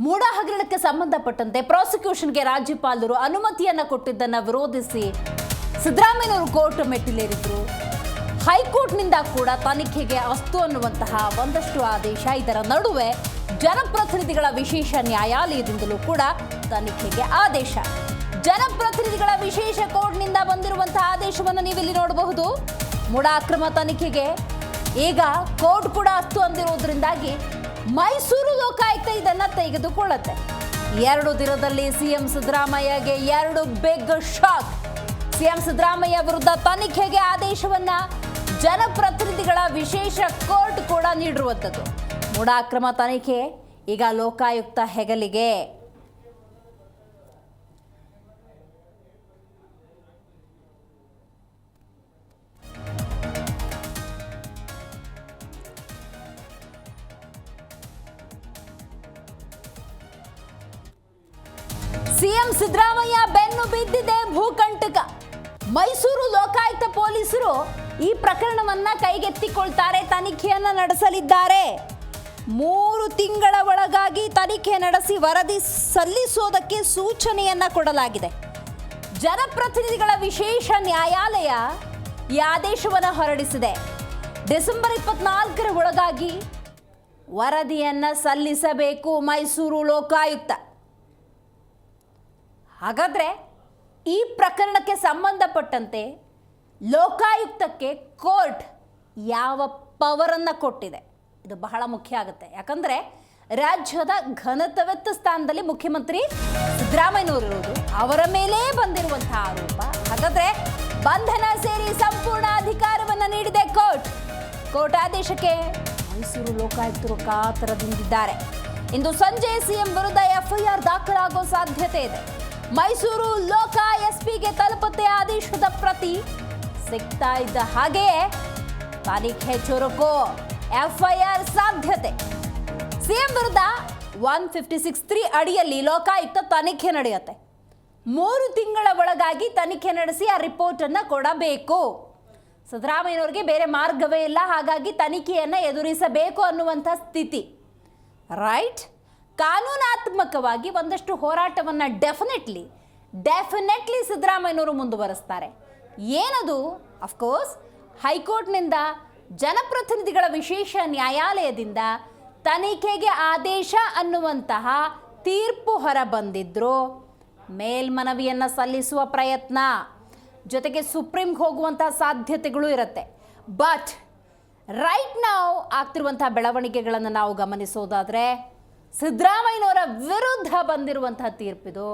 ಮೂಡ ಹಗರಣಕ್ಕೆ ಸಂಬಂಧಪಟ್ಟಂತೆ ಪ್ರಾಸಿಕ್ಯೂಷನ್ಗೆ ರಾಜ್ಯಪಾಲರು ಅನುಮತಿಯನ್ನ ಕೊಟ್ಟಿದ್ದನ್ನ ವಿರೋಧಿಸಿ ಸಿದ್ದರಾಮಯ್ಯನವರು ಕೋರ್ಟ್ ಮೆಟ್ಟಿಲೇರಿದ್ರು. ಹೈಕೋರ್ಟ್ನಿಂದ ಕೂಡ ತನಿಖೆಗೆ ಅಸ್ತು ಅನ್ನುವಂತಹ ಒಂದಷ್ಟು ಆದೇಶ. ಇದರ ನಡುವೆ ಜನಪ್ರತಿನಿಧಿಗಳ ವಿಶೇಷ ನ್ಯಾಯಾಲಯದಿಂದಲೂ ಕೂಡ ತನಿಖೆಗೆ ಆದೇಶ. ಜನಪ್ರತಿನಿಧಿಗಳ ವಿಶೇಷ ಕೋರ್ಟ್ನಿಂದ ಬಂದಿರುವಂತಹ ಆದೇಶವನ್ನು ನೀವಿಲ್ಲಿ ನೋಡಬಹುದು. ಮೂಡ ಅಕ್ರಮ ತನಿಖೆಗೆ ಈಗ ಕೋರ್ಟ್ ಕೂಡ ಅಸ್ತು ಅಂದಿರುವುದರಿಂದಾಗಿ ಮೈಸೂರು ಲೋಕಾಯುಕ್ತ ಇದನ್ನ ತೆಗೆದುಕೊಳ್ಳುತ್ತೆ. ಎರಡು ದಿನದಲ್ಲಿ ಸಿಎಂ ಸಿದ್ದರಾಮಯ್ಯಗೆ ಎರಡು ಬಿಗ್ ಶಾಕ್ ಸಿಎಂ ಸಿದ್ದರಾಮಯ್ಯ ವಿರುದ್ಧ ತನಿಖೆಗೆ ಆದೇಶವನ್ನ ಜನಪ್ರತಿನಿಧಿಗಳ ವಿಶೇಷ ಕೋರ್ಟ್ ಕೂಡ ನೀಡಿರುವಂಥದ್ದು. ಮೂಡಾಕ್ರಮ ತನಿಖೆ ಈಗ ಲೋಕಾಯುಕ್ತ ಹೆಗಲಿಗೆ. ಸಿದ್ದರಾಮಯ್ಯ ಬೆನ್ನು ಬಿದ್ದಿದೆ ಭೂಕಂಟಕ. ಮೈಸೂರು ಲೋಕಾಯುಕ್ತ ಪೊಲೀಸರು ಈ ಪ್ರಕರಣವನ್ನ ಕೈಗೆತ್ತಿಕೊಳ್ತಾರೆ, ತನಿಖೆಯನ್ನ ನಡೆಸಲಿದ್ದಾರೆ. ಮೂರು ತಿಂಗಳ ಒಳಗಾಗಿ ತನಿಖೆ ನಡೆಸಿ ವರದಿ ಸಲ್ಲಿಸೋದಕ್ಕೆ ಸೂಚನೆಯನ್ನ ಕೊಡಲಾಗಿದೆ. ಜನಪ್ರತಿನಿಧಿಗಳ ವಿಶೇಷ ನ್ಯಾಯಾಲಯ ಈ ಆದೇಶವನ್ನು ಹೊರಡಿಸಿದೆ. ಡಿಸೆಂಬರ್ ಇಪ್ಪತ್ನಾಲ್ಕರ ಒಳಗಾಗಿ ವರದಿಯನ್ನು ಸಲ್ಲಿಸಬೇಕು ಮೈಸೂರು ಲೋಕಾಯುಕ್ತ. ಹಾಗಾದ್ರೆ ಈ ಪ್ರಕರಣಕ್ಕೆ ಸಂಬಂಧಪಟ್ಟಂತೆ ಲೋಕಾಯುಕ್ತಕ್ಕೆ ಕೋರ್ಟ್ ಯಾವ ಪವರನ್ನು ಕೊಟ್ಟಿದೆ? ಇದು ಬಹಳ ಮುಖ್ಯ ಆಗುತ್ತೆ. ಯಾಕಂದರೆ ರಾಜ್ಯದ ಘನತವೆತ್ತ ಸ್ಥಾನದಲ್ಲಿ ಮುಖ್ಯಮಂತ್ರಿ ಸಿದ್ದರಾಮಯ್ಯನವರು ಇರೋದು ಅವರ ಮೇಲೆ ಬಂದಿರುವಂತಹ ಆರೋಪ. ಹಾಗಾದ್ರೆ ಬಂಧನ ಸೇರಿ ಸಂಪೂರ್ಣ ಅಧಿಕಾರವನ್ನ ನೀಡಿದೆ ಕೋರ್ಟ್. ಕೋರ್ಟ್ ಆದೇಶಕ್ಕೆ ಮೈಸೂರು ಲೋಕಾಯುಕ್ತರು ಕಾತರದಿಂದಿದ್ದಾರೆ. ಇಂದು ಸಂಜೆ ಸಿಎಂ ವಿರುದ್ಧ ಎಫ್ಐಆರ್ ದಾಖಲಾಗೋ ಸಾಧ್ಯತೆ ಇದೆ. ಮೈಸೂರು ಲೋಕ ಎಸ್ಪಿಗೆ ತಲುಪುತ್ತೆ ಆದೇಶದ ಪ್ರತಿ. ಸಿಗ್ತಾ ಇದ್ದ ಹಾಗೆಯೇ ತನಿಖೆ ಚುರುಕು, ಎಫ್ಐಆರ್ ಸಾಧ್ಯತೆ. ಸಿಎಂ ವಿರುದ್ಧ ಒನ್ ಫಿಫ್ಟಿ ಸಿಕ್ಸ್ ತ್ರೀ ಅಡಿಯಲ್ಲಿ ಲೋಕಾಯುಕ್ತ ತನಿಖೆ ನಡೆಯುತ್ತೆ. ಮೂರು ತಿಂಗಳ ಒಳಗಾಗಿ ತನಿಖೆ ನಡೆಸಿ ಆ ರಿಪೋರ್ಟ್ ಅನ್ನ ಕೊಡಬೇಕು. ಸಿದ್ದರಾಮಯ್ಯನವರಿಗೆ ಬೇರೆ ಮಾರ್ಗವೇ ಇಲ್ಲ, ಹಾಗಾಗಿ ತನಿಖೆಯನ್ನು ಎದುರಿಸಬೇಕು ಅನ್ನುವಂಥ ಸ್ಥಿತಿ. ರೈಟ್? ಕಾನೂನಾತ್ಮಕವಾಗಿ ಒಂದಷ್ಟು ಹೋರಾಟವನ್ನು ಡೆಫಿನೆಟ್ಲಿ ಡೆಫಿನೆಟ್ಲಿ ಸಿದ್ದರಾಮಯ್ಯನವರು ಮುಂದುವರೆಸ್ತಾರೆ. ಏನದು? ಅಫ್ಕೋರ್ಸ್ ಹೈಕೋರ್ಟ್ನಿಂದ ಜನಪ್ರತಿನಿಧಿಗಳ ವಿಶೇಷ ನ್ಯಾಯಾಲಯದಿಂದ ತನಿಖೆಗೆ ಆದೇಶ ಅನ್ನುವಂತಹ ತೀರ್ಪು ಹೊರ ಬಂದಿದ್ರು ಮೇಲ್ಮನವಿಯನ್ನು ಸಲ್ಲಿಸುವ ಪ್ರಯತ್ನ. ಜೊತೆಗೆ ಸುಪ್ರೀಂಗೆ ಹೋಗುವಂತಹ ಸಾಧ್ಯತೆಗಳು ಇರುತ್ತೆ. ಬಟ್ ರೈಟ್ ನಾವು ಆಗ್ತಿರುವಂತಹ ಬೆಳವಣಿಗೆಗಳನ್ನು ನಾವು ಗಮನಿಸೋದಾದರೆ ಸಿದ್ದರಾಮಯ್ಯನವರ ವಿರುದ್ಧ ಬಂದಿರುವಂತಹ ತೀರ್ಪಿದು.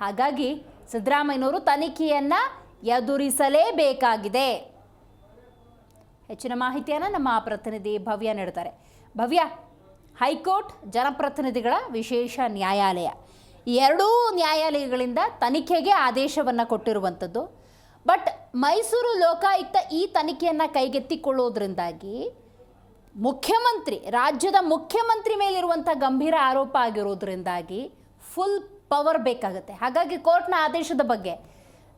ಹಾಗಾಗಿ ಸಿದ್ದರಾಮಯ್ಯನವರು ತನಿಖೆಯನ್ನು ಎದುರಿಸಲೇಬೇಕಾಗಿದೆ. ಹೆಚ್ಚಿನ ಮಾಹಿತಿಯನ್ನು ನಮ್ಮ ಪ್ರತಿನಿಧಿ ಭವ್ಯ ನೀಡುತ್ತಾರೆ. ಭವ್ಯ, ಹೈಕೋರ್ಟ್ ಜನಪ್ರತಿನಿಧಿಗಳ ವಿಶೇಷ ನ್ಯಾಯಾಲಯ. ಎರಡೂ ನ್ಯಾಯಾಲಯಗಳಿಂದ ತನಿಖೆಗೆ ಆದೇಶವನ್ನು ಕೊಟ್ಟಿರುವಂಥದ್ದು. ಬಟ್ ಮೈಸೂರು ಲೋಕಾಯುಕ್ತ ಈ ತನಿಖೆಯನ್ನು ಕೈಗೆತ್ತಿಕೊಳ್ಳೋದ್ರಿಂದಾಗಿ ಮುಖ್ಯಮಂತ್ರಿ, ರಾಜ್ಯದ ಮುಖ್ಯಮಂತ್ರಿ ಮೇಲಿರುವಂಥ ಗಂಭೀರ ಆರೋಪ ಆಗಿರೋದ್ರಿಂದಾಗಿ ಫುಲ್ ಪವರ್ ಬೇಕಾಗುತ್ತೆ. ಹಾಗಾಗಿ ಕೋರ್ಟ್ನ ಆದೇಶದ ಬಗ್ಗೆ,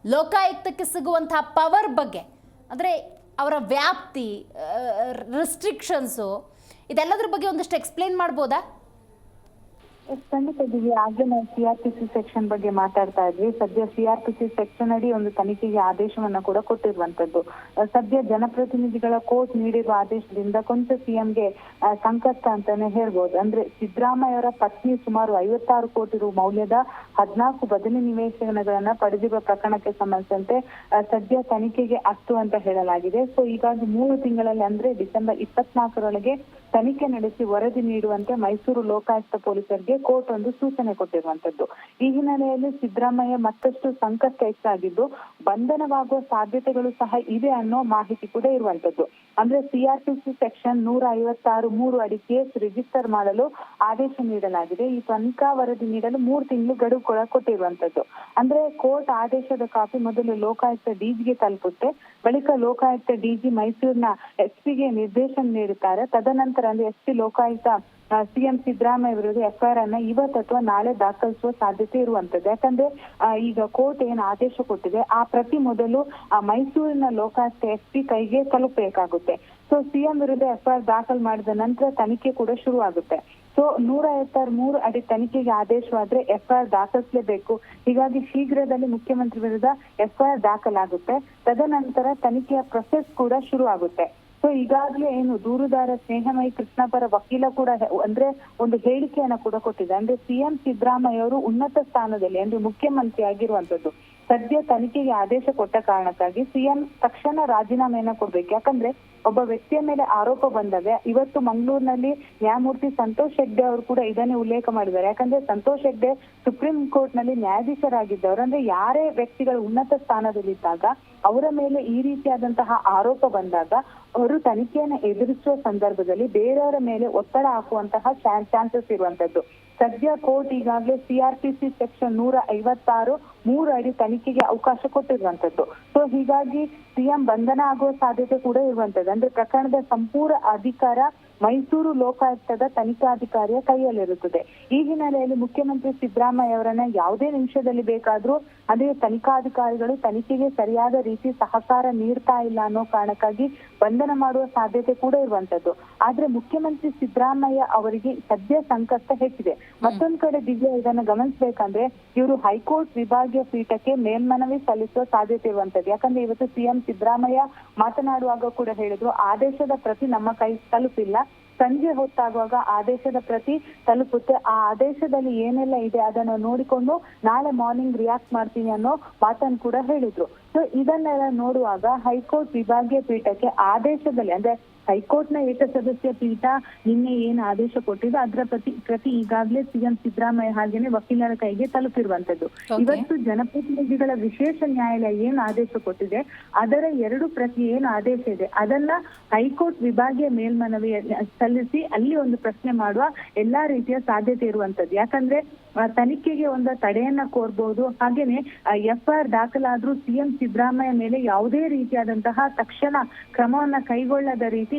ಲೋಕಾಯುಕ್ತಕ್ಕೆ ಸಿಗುವಂಥ ಪವರ್ ಬಗ್ಗೆ, ಅಂದರೆ ಅವರ ವ್ಯಾಪ್ತಿ ರಿಸ್ಟ್ರಿಕ್ಷನ್ಸು ಇದೆಲ್ಲದರ ಬಗ್ಗೆ ಒಂದಷ್ಟು ಎಕ್ಸ್ಪ್ಲೇನ್ ಮಾಡ್ಬೋದಾ? ಖಂಡಿತ ದಿವ್ಯ. ಆಗ್ಲೇ ನಾವು ಸಿ ಸೆಕ್ಷನ್ ಬಗ್ಗೆ ಮಾತಾಡ್ತಾ ಇದ್ವಿ. ಸದ್ಯ ಸಿಆರ್ಪಿಸಿ ಸೆಕ್ಷನ್ ಅಡಿ ಒಂದು ತನಿಖೆಗೆ ಆದೇಶವನ್ನ ಕೂಡ ಕೊಟ್ಟಿರುವಂತದ್ದು. ಸದ್ಯ ಜನಪ್ರತಿನಿಧಿಗಳ ಕೋರ್ಟ್ ನೀಡಿರುವ ಆದೇಶದಿಂದ ಕೊಂಚ ಸಿಎಂಗೆ ಸಂಕಷ್ಟ ಅಂತಾನೆ ಹೇಳ್ಬೋದು. ಅಂದ್ರೆ ಸಿದ್ದರಾಮಯ್ಯ ಅವರ ಪತ್ನಿ ಸುಮಾರು ಐವತ್ತಾರು ಕೋಟಿ ರು ಮೌಲ್ಯದ ಹದಿನಾಲ್ಕು ಬದಲಿ ನಿವೇಶನಗಳನ್ನ ಪಡೆದಿರುವ ಪ್ರಕರಣಕ್ಕೆ ಸಂಬಂಧಿಸಿದಂತೆ ಸದ್ಯ ತನಿಖೆಗೆ ಅಷ್ಟು ಅಂತ ಹೇಳಲಾಗಿದೆ. ಸೊ, ಹೀಗಾಗಿ ಮೂರು ತಿಂಗಳಲ್ಲಿ ಅಂದ್ರೆ ಡಿಸೆಂಬರ್ ಇಪ್ಪತ್ನಾಲ್ಕರೊಳಗೆ ತನಿಖೆ ನಡೆಸಿ ವರದಿ ನೀಡುವಂತೆ ಮೈಸೂರು ಲೋಕಾಯುಕ್ತ ಪೊಲೀಸರಿಗೆ ಕೋರ್ಟ್ ಒಂದು ಸೂಚನೆ ಕೊಟ್ಟಿರುವಂತದ್ದು ಈ ಹಿನ್ನೆಲೆಯಲ್ಲಿ ಸಿದ್ದರಾಮಯ್ಯ ಮತ್ತಷ್ಟು ಸಂಕಷ್ಟ ಹೆಚ್ಚಾಗಿದ್ದು ಬಂಧನವಾಗುವ ಸಾಧ್ಯತೆಗಳು ಸಹ ಇದೆ ಅನ್ನೋ ಮಾಹಿತಿ ಕೂಡ ಇರುವಂತದ್ದು ಅಂದ್ರೆ ಸಿಆರ್ಪಿಸಿ ಸೆಕ್ಷನ್ ನೂರ ಐವತ್ತಾರು ಮೂರು ಅಡಿ ಕೇಸ್ ರಿಜಿಸ್ಟರ್ ಮಾಡಲು ಆದೇಶ ನೀಡಲಾಗಿದೆ. ಈ ತನಿಖಾ ವರದಿ ನೀಡಲು ಮೂರು ತಿಂಗಳು ಗಡುವು ಕೂಡ ಕೊಟ್ಟಿರುವಂತದ್ದು ಅಂದ್ರೆ ಕೋರ್ಟ್ ಆದೇಶದ ಕಾಪಿ ಮೊದಲು ಲೋಕಾಯುಕ್ತ ಡಿಜಿಗೆ ತಲುಪುತ್ತೆ. ಬಳಿಕ ಲೋಕಾಯುಕ್ತ ಡಿಜಿ ಮೈಸೂರಿನ ಎಸ್ಪಿಗೆ ನಿರ್ದೇಶನ ನೀಡುತ್ತಾರೆ. ತದನಂತರ ಅಂದ್ರೆ ಎಸ್ಪಿ ಲೋಕಾಯುಕ್ತ ಸಿಎಂ ಸಿದ್ದರಾಮಯ್ಯ ವಿರುದ್ಧ ಎಫ್ಐಆರ್ ಅನ್ನ ಇವತ್ತು ಅಥವಾ ನಾಳೆ ದಾಖಲಿಸುವ ಸಾಧ್ಯತೆ ಇರುವಂತದ್ದು. ಯಾಕಂದ್ರೆ ಈಗ ಕೋರ್ಟ್ ಏನು ಆದೇಶ ಕೊಟ್ಟಿದೆ, ಆ ಪ್ರತಿ ಮೊದಲು ಮೈಸೂರಿನ ಲೋಕಾಯುಕ್ತ ಎಸ್ಪಿ ಕೈಗೆ ತಲುಪಬೇಕಾಗುತ್ತೆ. ಸೊ ಸಿಎಂ ವಿರುದ್ಧ ಎಫ್ಐಆರ್ ದಾಖಲು ಮಾಡಿದ ನಂತರ ತನಿಖೆ ಕೂಡ ಶುರು ಆಗುತ್ತೆ ಸೊ ನೂರ ಐವತ್ತಾರು ಮೂರು ಅಡಿ ತನಿಖೆಗೆ ಆದೇಶವಾದ್ರೆ ಎಫ್ಐಆರ್ ದಾಖಲಿಸಲೇಬೇಕು. ಹೀಗಾಗಿ ಶೀಘ್ರದಲ್ಲಿ ಮುಖ್ಯಮಂತ್ರಿ ವಿರುದ್ಧ ಎಫ್ಐಆರ್ ದಾಖಲಾಗುತ್ತೆ. ತದನಂತರ ತನಿಖೆಯ ಪ್ರೊಸೆಸ್ ಕೂಡ ಶುರು ಆಗುತ್ತೆ ಸೊ ಈಗಾಗಲೇ ಏನು ದೂರುದಾರ ಸ್ನೇಹಮಯಿ ಕೃಷ್ಣ ಪರ ವಕೀಲ ಕೂಡ ಅಂದ್ರೆ ಒಂದು ಹೇಳಿಕೆಯನ್ನ ಕೂಡ ಕೊಟ್ಟಿದೆ ಅಂದ್ರೆ ಸಿಎಂ ಸಿದ್ದರಾಮಯ್ಯ ಅವರು ಉನ್ನತ ಸ್ಥಾನದಲ್ಲಿ, ಅಂದ್ರೆ ಮುಖ್ಯಮಂತ್ರಿ ಆಗಿರುವಂತದ್ದು ಸದ್ಯ ತನಿಖೆಗೆ ಆದೇಶ ಕೊಟ್ಟ ಕಾರಣಕ್ಕಾಗಿ ಸಿಎಂ ತಕ್ಷಣ ರಾಜೀನಾಮೆಯನ್ನ ಕೊಡ್ಬೇಕು. ಯಾಕಂದ್ರೆ ಒಬ್ಬ ವ್ಯಕ್ತಿಯ ಮೇಲೆ ಆರೋಪ ಬಂದಾಗ ಇವತ್ತು ಮಂಗಳೂರಿನಲ್ಲಿ ನ್ಯಾಯಮೂರ್ತಿ ಸಂತೋಷ್ ಹೆಗ್ಡೆ ಅವರು ಕೂಡ ಇದನ್ನೇ ಉಲ್ಲೇಖ ಮಾಡಿದ್ದಾರೆ. ಯಾಕಂದ್ರೆ ಸಂತೋಷ್ ಹೆಗ್ಡೆ ಸುಪ್ರೀಂ ಕೋರ್ಟ್ನಲ್ಲಿ ನ್ಯಾಯಾಧೀಶರಾಗಿದ್ದವರು. ಅಂದ್ರೆ ಯಾರೇ ವ್ಯಕ್ತಿಗಳು ಉನ್ನತ ಸ್ಥಾನದಲ್ಲಿದ್ದಾಗ ಅವರ ಮೇಲೆ ಈ ರೀತಿಯಾದಂತಹ ಆರೋಪ ಬಂದಾಗ ಅವರು ತನಿಖೆಯನ್ನು ಎದುರಿಸುವ ಸಂದರ್ಭದಲ್ಲಿ ಬೇರೆಯವರ ಮೇಲೆ ಒತ್ತಡ ಹಾಕುವಂತಹ ಚಾನ್ಸಸ್ ಇರುವಂತದ್ದು. ಸದ್ಯ ಕೋರ್ಟ್ ಈಗಾಗಲೇ ಸಿಆರ್ಪಿಸಿ ಸೆಕ್ಷನ್ ನೂರ ಐವತ್ತಾರು ಮೂರು ಅಡಿ ತನಿಖೆಗೆ ಅವಕಾಶ ಕೊಟ್ಟಿರುವಂತದ್ದು ಸೊ ಹೀಗಾಗಿ ಸಿಎಂ ಬಂಧನ ಆಗುವ ಸಾಧ್ಯತೆ ಕೂಡ ಇರುವಂತದ್ದು ಅಂದ್ರೆ ಪ್ರಕರಣದ ಸಂಪೂರ್ಣ ಅಧಿಕಾರ ಮೈಸೂರು ಲೋಕಾಯುಕ್ತದ ತನಿಖಾಧಿಕಾರಿಯ ಕೈಯಲ್ಲಿರುತ್ತದೆ. ಈ ಹಿನ್ನೆಲೆಯಲ್ಲಿ ಮುಖ್ಯಮಂತ್ರಿ ಸಿದ್ದರಾಮಯ್ಯ ಅವರನ್ನ ಯಾವುದೇ ನಿಮಿಷದಲ್ಲಿ ಬೇಕಾದ್ರೂ ಅದೇ ತನಿಖಾಧಿಕಾರಿಗಳು ತನಿಖೆಗೆ ಸರಿಯಾದ ರೀತಿ ಸಹಕಾರ ನೀಡ್ತಾ ಇಲ್ಲ ಅನ್ನೋ ಕಾರಣಕ್ಕಾಗಿ ಬಂಧನ ಮಾಡುವ ಸಾಧ್ಯತೆ ಕೂಡ ಇರುವಂತದ್ದು. ಆದ್ರೆ ಮುಖ್ಯಮಂತ್ರಿ ಸಿದ್ದರಾಮಯ್ಯ ಅವರಿಗೆ ಸದ್ಯ ಸಂಕಷ್ಟ ಹೆಚ್ಚಿದೆ. ಮತ್ತೊಂದ್ ಕಡೆ ದಿವ್ಯ, ಇದನ್ನ ಗಮನಿಸಬೇಕಂದ್ರೆ ಇವರು ಹೈಕೋರ್ಟ್ ವಿಭಾಗೀಯ ಪೀಠಕ್ಕೆ ಮೇಲ್ಮನವಿ ಸಲ್ಲಿಸುವ ಸಾಧ್ಯತೆ ಇರುವಂತದ್ದು. ಯಾಕಂದ್ರೆ ಇವತ್ತು ಸಿಎಂ ಸಿದ್ದರಾಮಯ್ಯ ಮಾತನಾಡುವಾಗ ಕೂಡ ಹೇಳಿದ್ರು, ಆದೇಶದ ಪ್ರತಿ ನಮ್ಮ ಕೈ ತಲುಪಿಲ್ಲ. ಸಂಜೆ ಹೊತ್ತಾಗುವಾಗ ಆದೇಶದ ಪ್ರತಿ ತಲುಪುತ್ತೆ. ಆ ಆದೇಶದಲ್ಲಿ ಏನೆಲ್ಲ ಇದೆ ಅದನ್ನು ನೋಡಿಕೊಂಡು ನಾಳೆ ಮಾರ್ನಿಂಗ್ ರಿಯಾಕ್ಟ್ ಮಾಡ್ತೀನಿ ಅನ್ನೋ ಮಾತನ್ನು ಕೂಡ ಹೇಳಿದ್ರು. ಸೊ ಇದನ್ನೆಲ್ಲ ನೋಡುವಾಗ ಹೈಕೋರ್ಟ್ ವಿಭಾಗೀಯ ಪೀಠಕ್ಕೆ ಆದೇಶದಲ್ಲಿ, ಅಂದ್ರೆ ಹೈಕೋರ್ಟ್ನ ಏಕಸದಸ್ಯ ಪೀಠ ನಿನ್ನೆ ಏನು ಆದೇಶ ಕೊಟ್ಟಿದೆ ಅದರ ಪ್ರತಿ ಪ್ರತಿ ಈಗಾಗಲೇ ಸಿಎಂ ಸಿದ್ದರಾಮಯ್ಯ ಹಾಗೇನೆ ವಕೀಲರ ಕೈಗೆ ತಲುಪಿರುವಂತದ್ದು ಇವತ್ತು ಜನಪ್ರತಿನಿಧಿಗಳ ವಿಶೇಷ ನ್ಯಾಯಾಲಯ ಏನು ಆದೇಶ ಕೊಟ್ಟಿದೆ ಅದರ ಎರಡು ಪ್ರತಿ ಏನು ಆದೇಶ ಇದೆ ಅದನ್ನ ಹೈಕೋರ್ಟ್ ವಿಭಾಗೀಯ ಮೇಲ್ಮನವಿ ಸಲ್ಲಿಸಿ ಅಲ್ಲಿ ಒಂದು ಪ್ರಶ್ನೆ ಮಾಡುವ ಎಲ್ಲಾ ರೀತಿಯ ಸಾಧ್ಯತೆ ಇರುವಂತದ್ದು ಯಾಕಂದ್ರೆ ತನಿಖೆಗೆ ಒಂದು ತಡೆಯನ್ನ ಕೋರ್ಬಹುದು ಹಾಗೇನೆ ಎಫ್ಐಆರ್ ದಾಖಲಾದ್ರೂ ಸಿಎಂ ಸಿದ್ದರಾಮಯ್ಯ ಮೇಲೆ ಯಾವುದೇ ರೀತಿಯಾದಂತಹ ತಕ್ಷಣ ಕ್ರಮವನ್ನ ಕೈಗೊಳ್ಳದ ರೀತಿ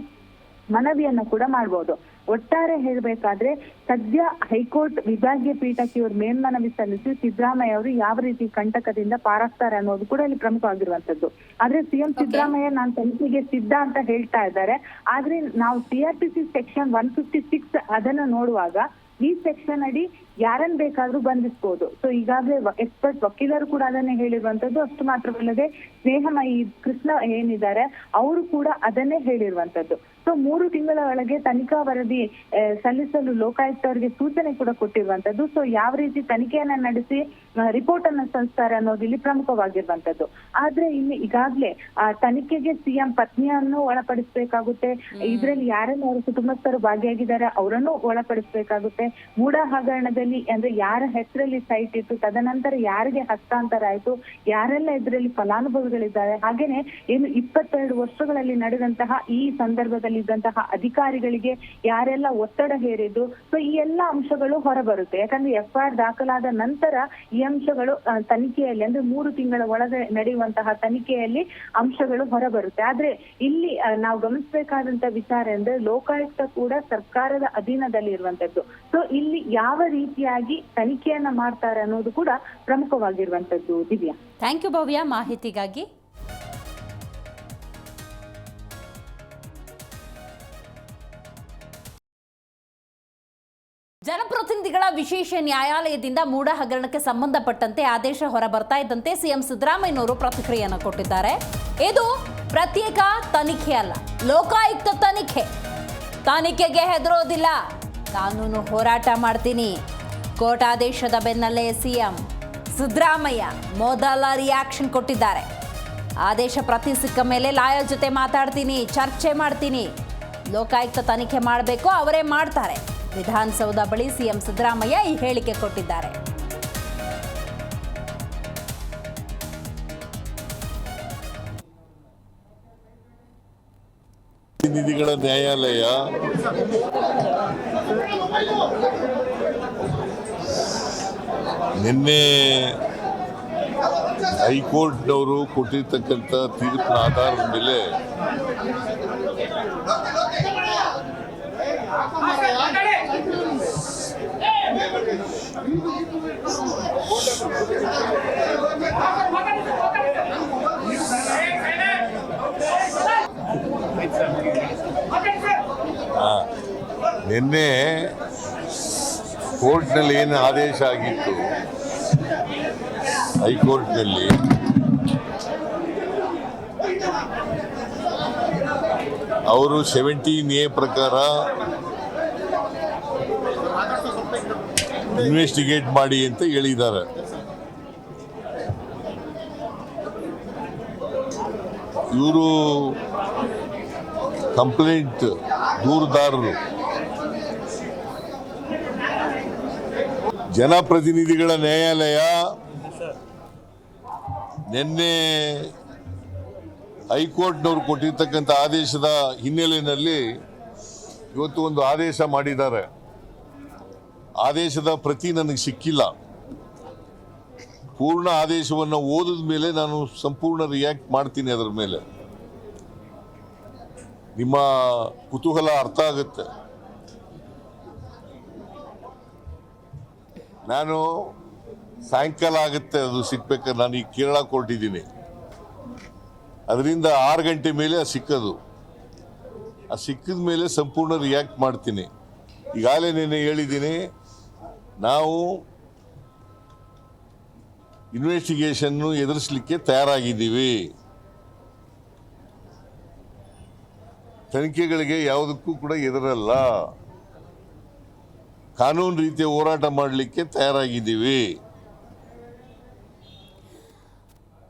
ಮನವಿಯನ್ನ ಕೂಡ ಮಾಡಬಹುದು ಒಟ್ಟಾರೆ ಹೇಳ್ಬೇಕಾದ್ರೆ ಸದ್ಯ ಹೈಕೋರ್ಟ್ ವಿಭಾಗೀಯ ಪೀಠಕ್ಕೆ ಇವರು ಮೇಲ್ಮನವಿ ಸಲ್ಲಿಸಿ ಸಿದ್ದರಾಮಯ್ಯ ಅವರು ಯಾವ ರೀತಿ ಕಂಟಕದಿಂದ ಪಾರಾಗ್ತಾರೆ ಅನ್ನೋದು ಕೂಡ ಇಲ್ಲಿ ಪ್ರಮುಖವಾಗಿರುವಂತದ್ದು ಆದ್ರೆ ಸಿಎಂ ಸಿದ್ದರಾಮಯ್ಯ ನಾನು ತನಿಖೆಗೆ ಸಿದ್ಧ ಅಂತ ಹೇಳ್ತಾ ಇದ್ದಾರೆ. ಆದ್ರೆ ನಾವು CRPC section one fifty six ಅದನ್ನ ನೋಡುವಾಗ ಈ ಸೆಕ್ಷನ್ ಅಡಿ ಯಾರನ್ನ ಬೇಕಾದ್ರೂ ಬಂಧಿಸಬಹುದು ಸೊ ಈಗಾಗಲೇ ಎಕ್ಸ್ಪರ್ಟ್ ವಕೀಲರು ಕೂಡ ಅದನ್ನೇ ಹೇಳಿರುವಂತದ್ದು. ಅಷ್ಟು ಮಾತ್ರವಲ್ಲದೆ ಸ್ನೇಹಮಯಿ ಕೃಷ್ಣ ಏನಿದ್ದಾರೆ ಅವರು ಕೂಡ ಅದನ್ನೇ ಹೇಳಿರುವಂತದ್ದು. ಸೊ ಮೂರು ತಿಂಗಳ ಒಳಗೆ ತನಿಖಾ ವರದಿ ಸಲ್ಲಿಸಲು ಲೋಕಾಯುಕ್ತ ಅವರಿಗೆ ಸೂಚನೆ ಕೂಡ ಕೊಟ್ಟಿರುವಂತದ್ದು. ಸೊ ಯಾವ ರೀತಿ ತನಿಖೆಯನ್ನ ನಡೆಸಿ ರಿಪೋರ್ಟ್ ಅನ್ನ ಸಲ್ಲಿಸ್ತಾರೆ ಅನ್ನೋದು ಇಲ್ಲಿ ಪ್ರಮುಖವಾಗಿರುವಂತದ್ದು. ಆದ್ರೆ ಇಲ್ಲಿ ಈಗಾಗ್ಲೇ ಆ ತನಿಖೆಗೆ ಸಿಎಂ ಪತ್ನಿಯನ್ನು ಒಳಪಡಿಸಬೇಕಾಗುತ್ತೆ. ಇದ್ರಲ್ಲಿ ಯಾರನ್ನು ಅವರ ಕುಟುಂಬಸ್ಥರು ಭಾಗಿಯಾಗಿದ್ದಾರೆ ಅವರನ್ನು ಒಳಪಡಿಸಬೇಕಾಗುತ್ತೆ. ಮೂಡ ಹಗರಣದಲ್ಲಿ ಅಂದ್ರೆ ಯಾರ ಹೆಸರಲ್ಲಿ ಸೈಟ್ ಇತ್ತು, ತದನಂತರ ಯಾರಿಗೆ ಹಸ್ತಾಂತರ ಆಯ್ತು, ಯಾರೆಲ್ಲ ಇದರಲ್ಲಿ ಫಲಾನುಭವಿಗಳಿದ್ದಾರೆ, ಹಾಗೇನೆ ಏನು ಇಪ್ಪತ್ತೆರಡು ವರ್ಷಗಳಲ್ಲಿ ನಡೆದಂತಹ ಈ ಸಂದರ್ಭದಲ್ಲಿ ಇದ್ದಂತಹ ಅಧಿಕಾರಿಗಳಿಗೆ ಯಾರೆಲ್ಲ ಒತ್ತಡ ಹೇರಿದ್ದು ಸೊ ಈ ಎಲ್ಲ ಅಂಶಗಳು ಹೊರಬರುತ್ತೆ. ಯಾಕಂದ್ರೆ ಎಫ್ಐಆರ್ ದಾಖಲಾದ ನಂತರ ಈ ಅಂಶಗಳು ತನಿಖೆಯಲ್ಲಿ ಅಂದ್ರೆ ಮೂರು ತಿಂಗಳ ಒಳಗೆ ನಡೆಯುವಂತಹ ತನಿಖೆಯಲ್ಲಿ ಅಂಶಗಳು ಹೊರಬರುತ್ತೆ. ಆದ್ರೆ ಇಲ್ಲಿ ನಾವು ಗಮನಿಸಬೇಕಾದಂತ ವಿಚಾರ ಅಂದ್ರೆ ಲೋಕಾಯುಕ್ತ ಕೂಡ ಸರ್ಕಾರದ ಅಧೀನದಲ್ಲಿ ಇರುವಂತದ್ದು ಸೊ ಇಲ್ಲಿ ಯಾವ ರೀತಿಯಾಗಿ ತನಿಖೆಯನ್ನ ಮಾಡ್ತಾರೆ ಅನ್ನೋದು ಕೂಡ ಪ್ರಮುಖವಾಗಿರುವಂತದ್ದು ದಿವ್ಯಾ. Thank you Bhavya. ಮಾಹಿತಿಗಾಗಿ. ಜನಪ್ರತಿನಿಧಿಗಳ ವಿಶೇಷ ನ್ಯಾಯಾಲಯದಿಂದ ಮೂಡ ಹಗರಣಕ್ಕೆ ಸಂಬಂಧಪಟ್ಟಂತೆ ಆದೇಶ ಹೊರಬರ್ತಾ ಇದ್ದಂತೆ ಸಿಎಂ ಸಿದ್ದರಾಮಯ್ಯನವರು ಪ್ರತಿಕ್ರಿಯೆಯನ್ನು ಕೊಟ್ಟಿದ್ದಾರೆ. ಇದು ಪ್ರತ್ಯೇಕ ತನಿಖೆ ಅಲ್ಲ, ಲೋಕಾಯುಕ್ತ ತನಿಖೆ. ತನಿಖೆಗೆ ಹೆದರೋದಿಲ್ಲ. ಕಾನೂನು ಹೋರಾಟ ಮಾಡ್ತೀನಿ. ಕೋರ್ಟ್ ಆದೇಶದ ಬೆನ್ನಲ್ಲೇ ಸಿಎಂ ಸಿದ್ದರಾಮಯ್ಯ ಮೊದಲ ರಿಯಾಕ್ಷನ್ ಕೊಟ್ಟಿದ್ದಾರೆ. ಆದೇಶ ಪ್ರತಿ ಸಿಕ್ಕ ಮೇಲೆ ಲಾಯರ್ ಜೊತೆ ಮಾತಾಡ್ತೀನಿ, ಚರ್ಚೆ ಮಾಡ್ತೀನಿ. ಲೋಕಾಯುಕ್ತ ತನಿಖೆ ಮಾಡಬೇಕು, ಅವರೇ ಮಾಡ್ತಾರೆ. ವಿಧಾನಸೌಧ ಬಳಿ ಸಿಎಂ ಸಿದ್ದರಾಮಯ್ಯ ಈ ಹೇಳಿಕೆ ಕೊಟ್ಟಿದ್ದಾರೆ. ನ್ಯಾಯಾಲಯ ನಿನ್ನೆ ಹೈಕೋರ್ಟ್ನವರು ಕೊಟ್ಟಿರ್ತಕ್ಕಂಥ ತೀರ್ಪಿನ ಆಧಾರದ ಮೇಲೆ ನಿನ್ನೆ ಕೋರ್ಟ್ನಲ್ಲಿ ಏನು ಆದೇಶ ಆಗಿತ್ತು? ಹೈಕೋರ್ಟ್ನಲ್ಲಿ ಅವರು ಸೆವೆಂಟೀನ್ ಎ ಪ್ರಕಾರ ಇನ್ವೆಸ್ಟಿಗೇಟ್ ಮಾಡಿ ಅಂತ ಹೇಳಿದ್ದಾರೆ. ಇವರು ಕಂಪ್ಲೇಂಟ್ ದೂರದಾರರು. ಜನಪ್ರತಿನಿಧಿಗಳ ನ್ಯಾಯಾಲಯ ನಿನ್ನೆ ಹೈಕೋರ್ಟ್ನವರು ಕೊಟ್ಟಿರ್ತಕ್ಕಂಥ ಆದೇಶದ ಹಿನ್ನೆಲೆಯಲ್ಲಿ ಇವತ್ತು ಒಂದು ಆದೇಶ ಮಾಡಿದ್ದಾರೆ. ಆದೇಶದ ಪ್ರತಿ ನನಗೆ ಸಿಕ್ಕಿಲ್ಲ. ಪೂರ್ಣ ಆದೇಶವನ್ನು ಓದಿದ ಮೇಲೆ ನಾನು ಸಂಪೂರ್ಣ ರಿಯಾಕ್ಟ್ ಮಾಡ್ತೀನಿ ಅದರ ಮೇಲೆ. ನಿಮ್ಮ ಕುತೂಹಲ ಅರ್ಥ ಆಗುತ್ತೆ. ನಾನು ಸಾಯಂಕಾಲ ಆಗುತ್ತೆ, ಅದು ಸಿಗ್ಬೇಕಾದ್ರೆ ನಾನು ಈಗ ಕೇರಳ ಕೊಟ್ಟಿದ್ದೀನಿ ಅದರಿಂದ ಆರು ಗಂಟೆ ಮೇಲೆ ಅದು ಸಿಕ್ಕದು. ಆ ಸಿಕ್ಕಿದ ಮೇಲೆ ಸಂಪೂರ್ಣ ರಿಯಾಕ್ಟ್ ಮಾಡ್ತೀನಿ. ಈಗಾಗಲೇ ನಿನ್ನೆ ಹೇಳಿದ್ದೀನಿ, ನಾವು ಇನ್ವೆಸ್ಟಿಗೇಷನ್ನು ಎದುರಿಸಲಿಕ್ಕೆ ತಯಾರಾಗಿದ್ದೀವಿ. ತನಿಖೆಗಳಿಗೆ ಯಾವುದಕ್ಕೂ ಕೂಡ ಎದುರಲ್ಲ ಕಾನೂನು ರೀತಿಯ ಹೋರಾಟ ಮಾಡಲಿಕ್ಕೆ ತಯಾರಾಗಿದ್ದೀವಿ.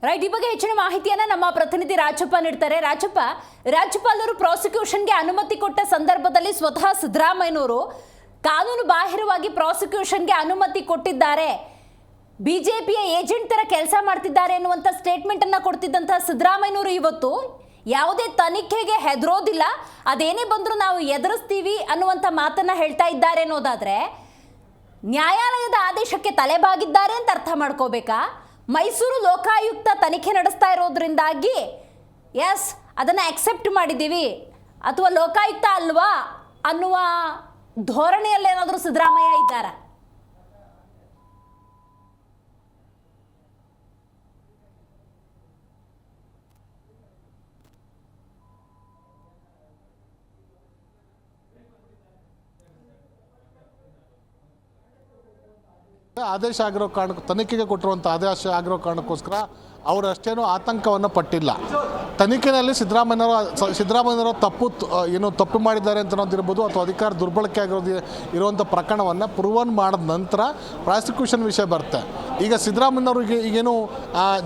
ರೈಟ್ ಈ ಬಗ್ಗೆ ಹೆಚ್ಚಿನ ಮಾಹಿತಿಯನ್ನ ನಮ್ಮ ಪ್ರತಿನಿಧಿ ರಾಜಪ್ಪ ನೀಡ್ತಾರೆ. ರಾಜಪ್ಪ, ರಾಜ್ಯಪಾಲರು ಪ್ರಾಸಿಕ್ಯೂಷನ್ಗೆ ಅನುಮತಿ ಕೊಟ್ಟ ಸಂದರ್ಭದಲ್ಲಿ ಸ್ವತಃ ಸಿದ್ದರಾಮಯ್ಯನವರು ಕಾನೂನು ಬಾಹಿರವಾಗಿ ಪ್ರಾಸಿಕ್ಯೂಷನ್ಗೆ ಅನುಮತಿ ಕೊಟ್ಟಿದ್ದಾರೆ. ಬಿಜೆಪಿಯ ಏಜೆಂಟ್ ತರ ಕೆಲಸ ಮಾಡ್ತಿದ್ದಾರೆ ಅನ್ನುವಂಥ ಸ್ಟೇಟ್ಮೆಂಟ್ ಅನ್ನ ಕೊಡ್ತಿದ್ದಂತಹ ಸಿದ್ದರಾಮಯ್ಯನವರು ಇವತ್ತು ಯಾವುದೇ ತನಿಖೆಗೆ ಹೆದರೋದಿಲ್ಲ. ಅದೇನೇ ಬಂದರೂ ನಾವು ಎದುರಿಸ್ತೀವಿ ಅನ್ನುವಂಥ ಮಾತನ್ನ ಹೇಳ್ತಾ ಇದ್ದಾರೆ ಅನ್ನೋದಾದ್ರೆ, ನ್ಯಾಯಾಲಯದ ಆದೇಶಕ್ಕೆ ತಲೆಬಾಗಿದ್ದಾರೆ ಅಂತ ಅರ್ಥ ಮಾಡ್ಕೋಬೇಕಾ? ಮೈಸೂರು ಲೋಕಾಯುಕ್ತ ತನಿಖೆ ನಡೆಸ್ತಾ ಇರೋದ್ರಿಂದಾಗಿ ಎಸ್ ಅದನ್ನು ಅಕ್ಸೆಪ್ಟ್ ಮಾಡಿದ್ದೀವಿ. ಅಥವಾ ಲೋಕಾಯುಕ್ತ ಅಲ್ವಾ ಅನ್ನುವ ಧೋರಣೆಯಲ್ಲೇನಾದರೂ ಸಿದ್ದರಾಮಯ್ಯ ಇದ್ದಾರಾ? ಆದೇಶ ಆಗಿರೋ ಕಾರಣ ತನಿಖೆಗೆ ಕೊಟ್ಟಿರುವಂಥ ಆದೇಶ ಆಗಿರೋ ಕಾರಣಕ್ಕೋಸ್ಕರ ಅವರು ಅಷ್ಟೇನೂ ಆತಂಕವನ್ನು ಪಟ್ಟಿಲ್ಲ. ತನಿಖೆಯಲ್ಲಿ ಸಿದ್ದರಾಮಯ್ಯವರು ಸಿದ್ದರಾಮಯ್ಯವರು ತಪ್ಪು ಏನು ತಪ್ಪು ಮಾಡಿದ್ದಾರೆ ಅಂತ ಅನ್ನೋದಿರ್ಬೋದು ಅಥವಾ ಅಧಿಕಾರ ದುರ್ಬಳಕೆ ಆಗಿರೋದು ಇರುವಂಥ ಪ್ರಕರಣವನ್ನು ಪ್ರೂವನ್ ಮಾಡಿದ ನಂತರ ಪ್ರಾಸಿಕ್ಯೂಷನ್ ವಿಷಯ ಬರುತ್ತೆ. ಈಗ ಸಿದ್ದರಾಮಯ್ಯನವರಿಗೆ ಈಗೇನು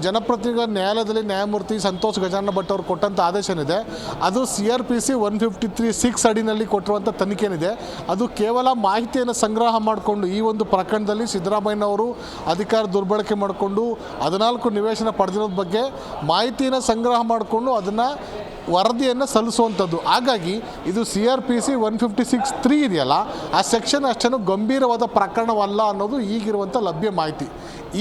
ಜನಪ್ರತಿನಿಧಿಗಳ ನ್ಯಾಯಾಲಯದಲ್ಲಿ ನ್ಯಾಯಮೂರ್ತಿ ಸಂತೋಷ್ ಗಜಾನನ ಭಟ್ ಅವರು ಕೊಟ್ಟಂಥ ಆದೇಶ ಏನಿದೆ, ಅದು C R P C one fifty three six ಅಡಿನಲ್ಲಿ ಕೊಟ್ಟಿರುವಂಥ ತನಿಖೆ ಏನಿದೆ, ಅದು ಕೇವಲ ಮಾಹಿತಿಯನ್ನು ಸಂಗ್ರಹ ಮಾಡಿಕೊಂಡು ಈ ಒಂದು ಪ್ರಕರಣದಲ್ಲಿ ಸಿದ್ದರಾಮಯ್ಯನವರು ಅಧಿಕಾರ ದುರ್ಬಳಕೆ ಮಾಡಿಕೊಂಡು ಹದಿನಾಲ್ಕು ನಿವೇಶನ ಪಡೆದಿರೋದ್ರ ಬಗ್ಗೆ ಮಾಹಿತಿಯನ್ನು ಸಂಗ್ರಹ ಮಾಡಿಕೊಂಡು ಅದನ್ನು ವರದಿಯನ್ನು ಸಲ್ಲಿಸುವಂಥದ್ದು ಹಾಗಾಗಿ ಇದು C R P C one fifty six three ಇದೆಯಲ್ಲ, ಆ ಸೆಕ್ಷನ್ ಅಷ್ಟೇನು ಗಂಭೀರವಾದ ಪ್ರಕರಣವಲ್ಲ ಅನ್ನೋದು ಈಗಿರುವಂಥ ಲಭ್ಯ ಮಾಹಿತಿ.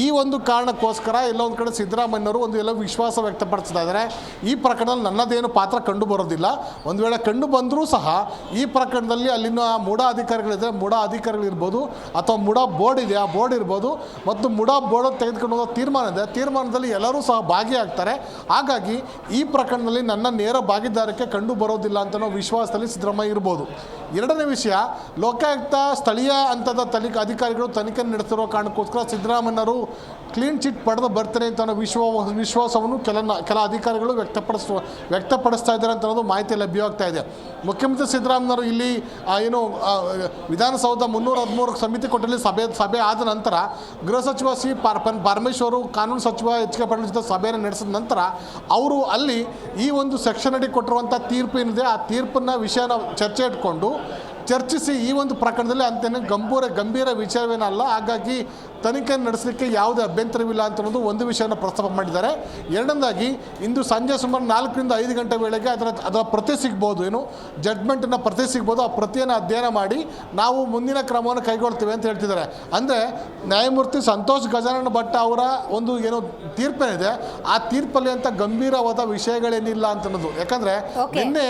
ಈ ಒಂದು ಕಾರಣಕ್ಕೋಸ್ಕರ ಎಲ್ಲೋ ಒಂದು ಕಡೆ ಸಿದ್ದರಾಮಯ್ಯನವರು ಒಂದು ಎಲ್ಲ ವಿಶ್ವಾಸ ವ್ಯಕ್ತಪಡಿಸ್ತಾ ಇದ್ದಾರೆ. ಈ ಪ್ರಕರಣದಲ್ಲಿ ನನ್ನದೇನು ಪಾತ್ರ ಕಂಡು ಬರೋದಿಲ್ಲ. ಒಂದು ವೇಳೆ ಕಂಡು ಬಂದರೂ ಸಹ ಈ ಪ್ರಕರಣದಲ್ಲಿ ಅಲ್ಲಿನ ಮೂಡ ಅಧಿಕಾರಿಗಳಿದೆ ಮೂಡ ಅಧಿಕಾರಿಗಳಿರ್ಬೋದು ಅಥವಾ ಮೂಡ ಬೋರ್ಡ್ ಇದೆ, ಆ ಬೋರ್ಡ್ ಇರ್ಬೋದು ಮತ್ತು ಮೂಡ ಬೋರ್ಡ್ ತೆಗೆದುಕೊಂಡು ಹೋಗೋ ತೀರ್ಮಾನ ಇದೆ. ತೀರ್ಮಾನದಲ್ಲಿ ಎಲ್ಲರೂ ಸಹ ಭಾಗಿಯಾಗ್ತಾರೆ. ಹಾಗಾಗಿ ಈ ಪ್ರಕರಣದಲ್ಲಿ ನನ್ನ ನೇರ ಭಾಗಿದಾರಕ್ಕೆ ಕಂಡು ಬರೋದಿಲ್ಲ ಅಂತ ನಾವು ವಿಶ್ವಾಸದಲ್ಲಿ ಸಿದ್ದರಾಮಯ್ಯ ಇರ್ಬೋದು. ಎರಡನೇ ವಿಷಯ, ಲೋಕಾಯುಕ್ತ ಸ್ಥಳೀಯ ಹಂತದ ತನಿಖಾ ಅಧಿಕಾರಿಗಳು ತನಿಖೆ ನಡೆಸಿರೋ ಕಾರಣಕ್ಕೋಸ್ಕರ ಸಿದ್ದರಾಮಯ್ಯನವರು ಕ್ಲೀನ್ ಚಿಟ್ ಪಡೆದು ಬರ್ತಾರೆ ಅಂತ ಅನ್ನೋ ವಿಶ್ವ ವಿಶ್ವಾಸವನ್ನು ಕೆಲ ಕೆಲ ಅಧಿಕಾರಿಗಳು ವ್ಯಕ್ತಪಡಿಸುವ ವ್ಯಕ್ತಪಡಿಸ್ತಾ ಇದ್ದಾರೆ ಅಂತ ಅನ್ನೋದು ಮಾಹಿತಿ ಲಭ್ಯವಾಗ್ತಾ ಇದೆ. ಮುಖ್ಯಮಂತ್ರಿ ಸಿದ್ದರಾಮಯ್ಯವರು ಇಲ್ಲಿ ಏನು ವಿಧಾನಸೌಧ ಮುನ್ನೂರ ಹದಿಮೂರು ಸಮಿತಿ ಕೊಟ್ಟಲ್ಲಿ ಸಭೆ ಸಭೆ ಆದ ನಂತರ ಗೃಹ ಸಚಿವ ಸಿ ಪಾರ್ ಪರಮೇಶ್ವರು ಕಾನೂನು ಸಚಿವ ಎಚ್ ಕೆ ಪಾಟೀಲ್ ಜೊತೆ ಸಭೆಯನ್ನು ನಡೆಸಿದ ನಂತರ ಅವರು ಅಲ್ಲಿ ಈ ಒಂದು ಸೆಕ್ಷನ್ ಅಡಿ ಕೊಟ್ಟಿರುವಂಥ ತೀರ್ಪು ಏನಿದೆ, ಆ ತೀರ್ಪನ್ನು ವಿಷಯನ ಚರ್ಚೆ ಇಟ್ಕೊಂಡು ಚರ್ಚಿಸಿ ಈ ಒಂದು ಪ್ರಕರಣದಲ್ಲಿ ಅಂತೇನು ಗಂಭೀರ ಗಂಭೀರ ವಿಚಾರವೇನಲ್ಲ. ಹಾಗಾಗಿ ತನಿಖೆ ನಡೆಸಲಿಕ್ಕೆ ಯಾವುದೇ ಅಭ್ಯಂತರವಿಲ್ಲ ಅಂತ ಅನ್ನೋದು ಒಂದು ವಿಷಯವನ್ನು ಪ್ರಸ್ತಾಪ ಮಾಡಿದ್ದಾರೆ. ಎರಡನೇದಾಗಿ ಇಂದು ಸಂಜೆ ಸುಮಾರು ನಾಲ್ಕರಿಂದ ಐದು ಗಂಟೆ ವೇಳೆಗೆ ಅದರ ಅದರ ಪ್ರತಿ ಸಿಗ್ಬೋದು ಏನು? ಜಡ್ಮೆಂಟನ್ನು ಪ್ರತಿ ಸಿಗ್ಬೋದು. ಆ ಪ್ರತಿಯನ್ನು ಅಧ್ಯಯನ ಮಾಡಿ ನಾವು ಮುಂದಿನ ಕ್ರಮವನ್ನು ಕೈಗೊಳ್ತೀವಿ ಅಂತ ಹೇಳ್ತಿದ್ದಾರೆ. ಅಂದರೆ ನ್ಯಾಯಮೂರ್ತಿ ಸಂತೋಷ್ ಗಜಾನನ ಭಟ್ ಅವರ ಒಂದು ಏನು ತೀರ್ಪೇನಿದೆ ಆ ತೀರ್ಪಲ್ಲಿ ಅಂತ ಗಂಭೀರವಾದ ವಿಷಯಗಳೇನಿಲ್ಲ ಅಂತ ಅನ್ನೋದು ಯಾಕಂದರೆ. ನಿನ್ನೆ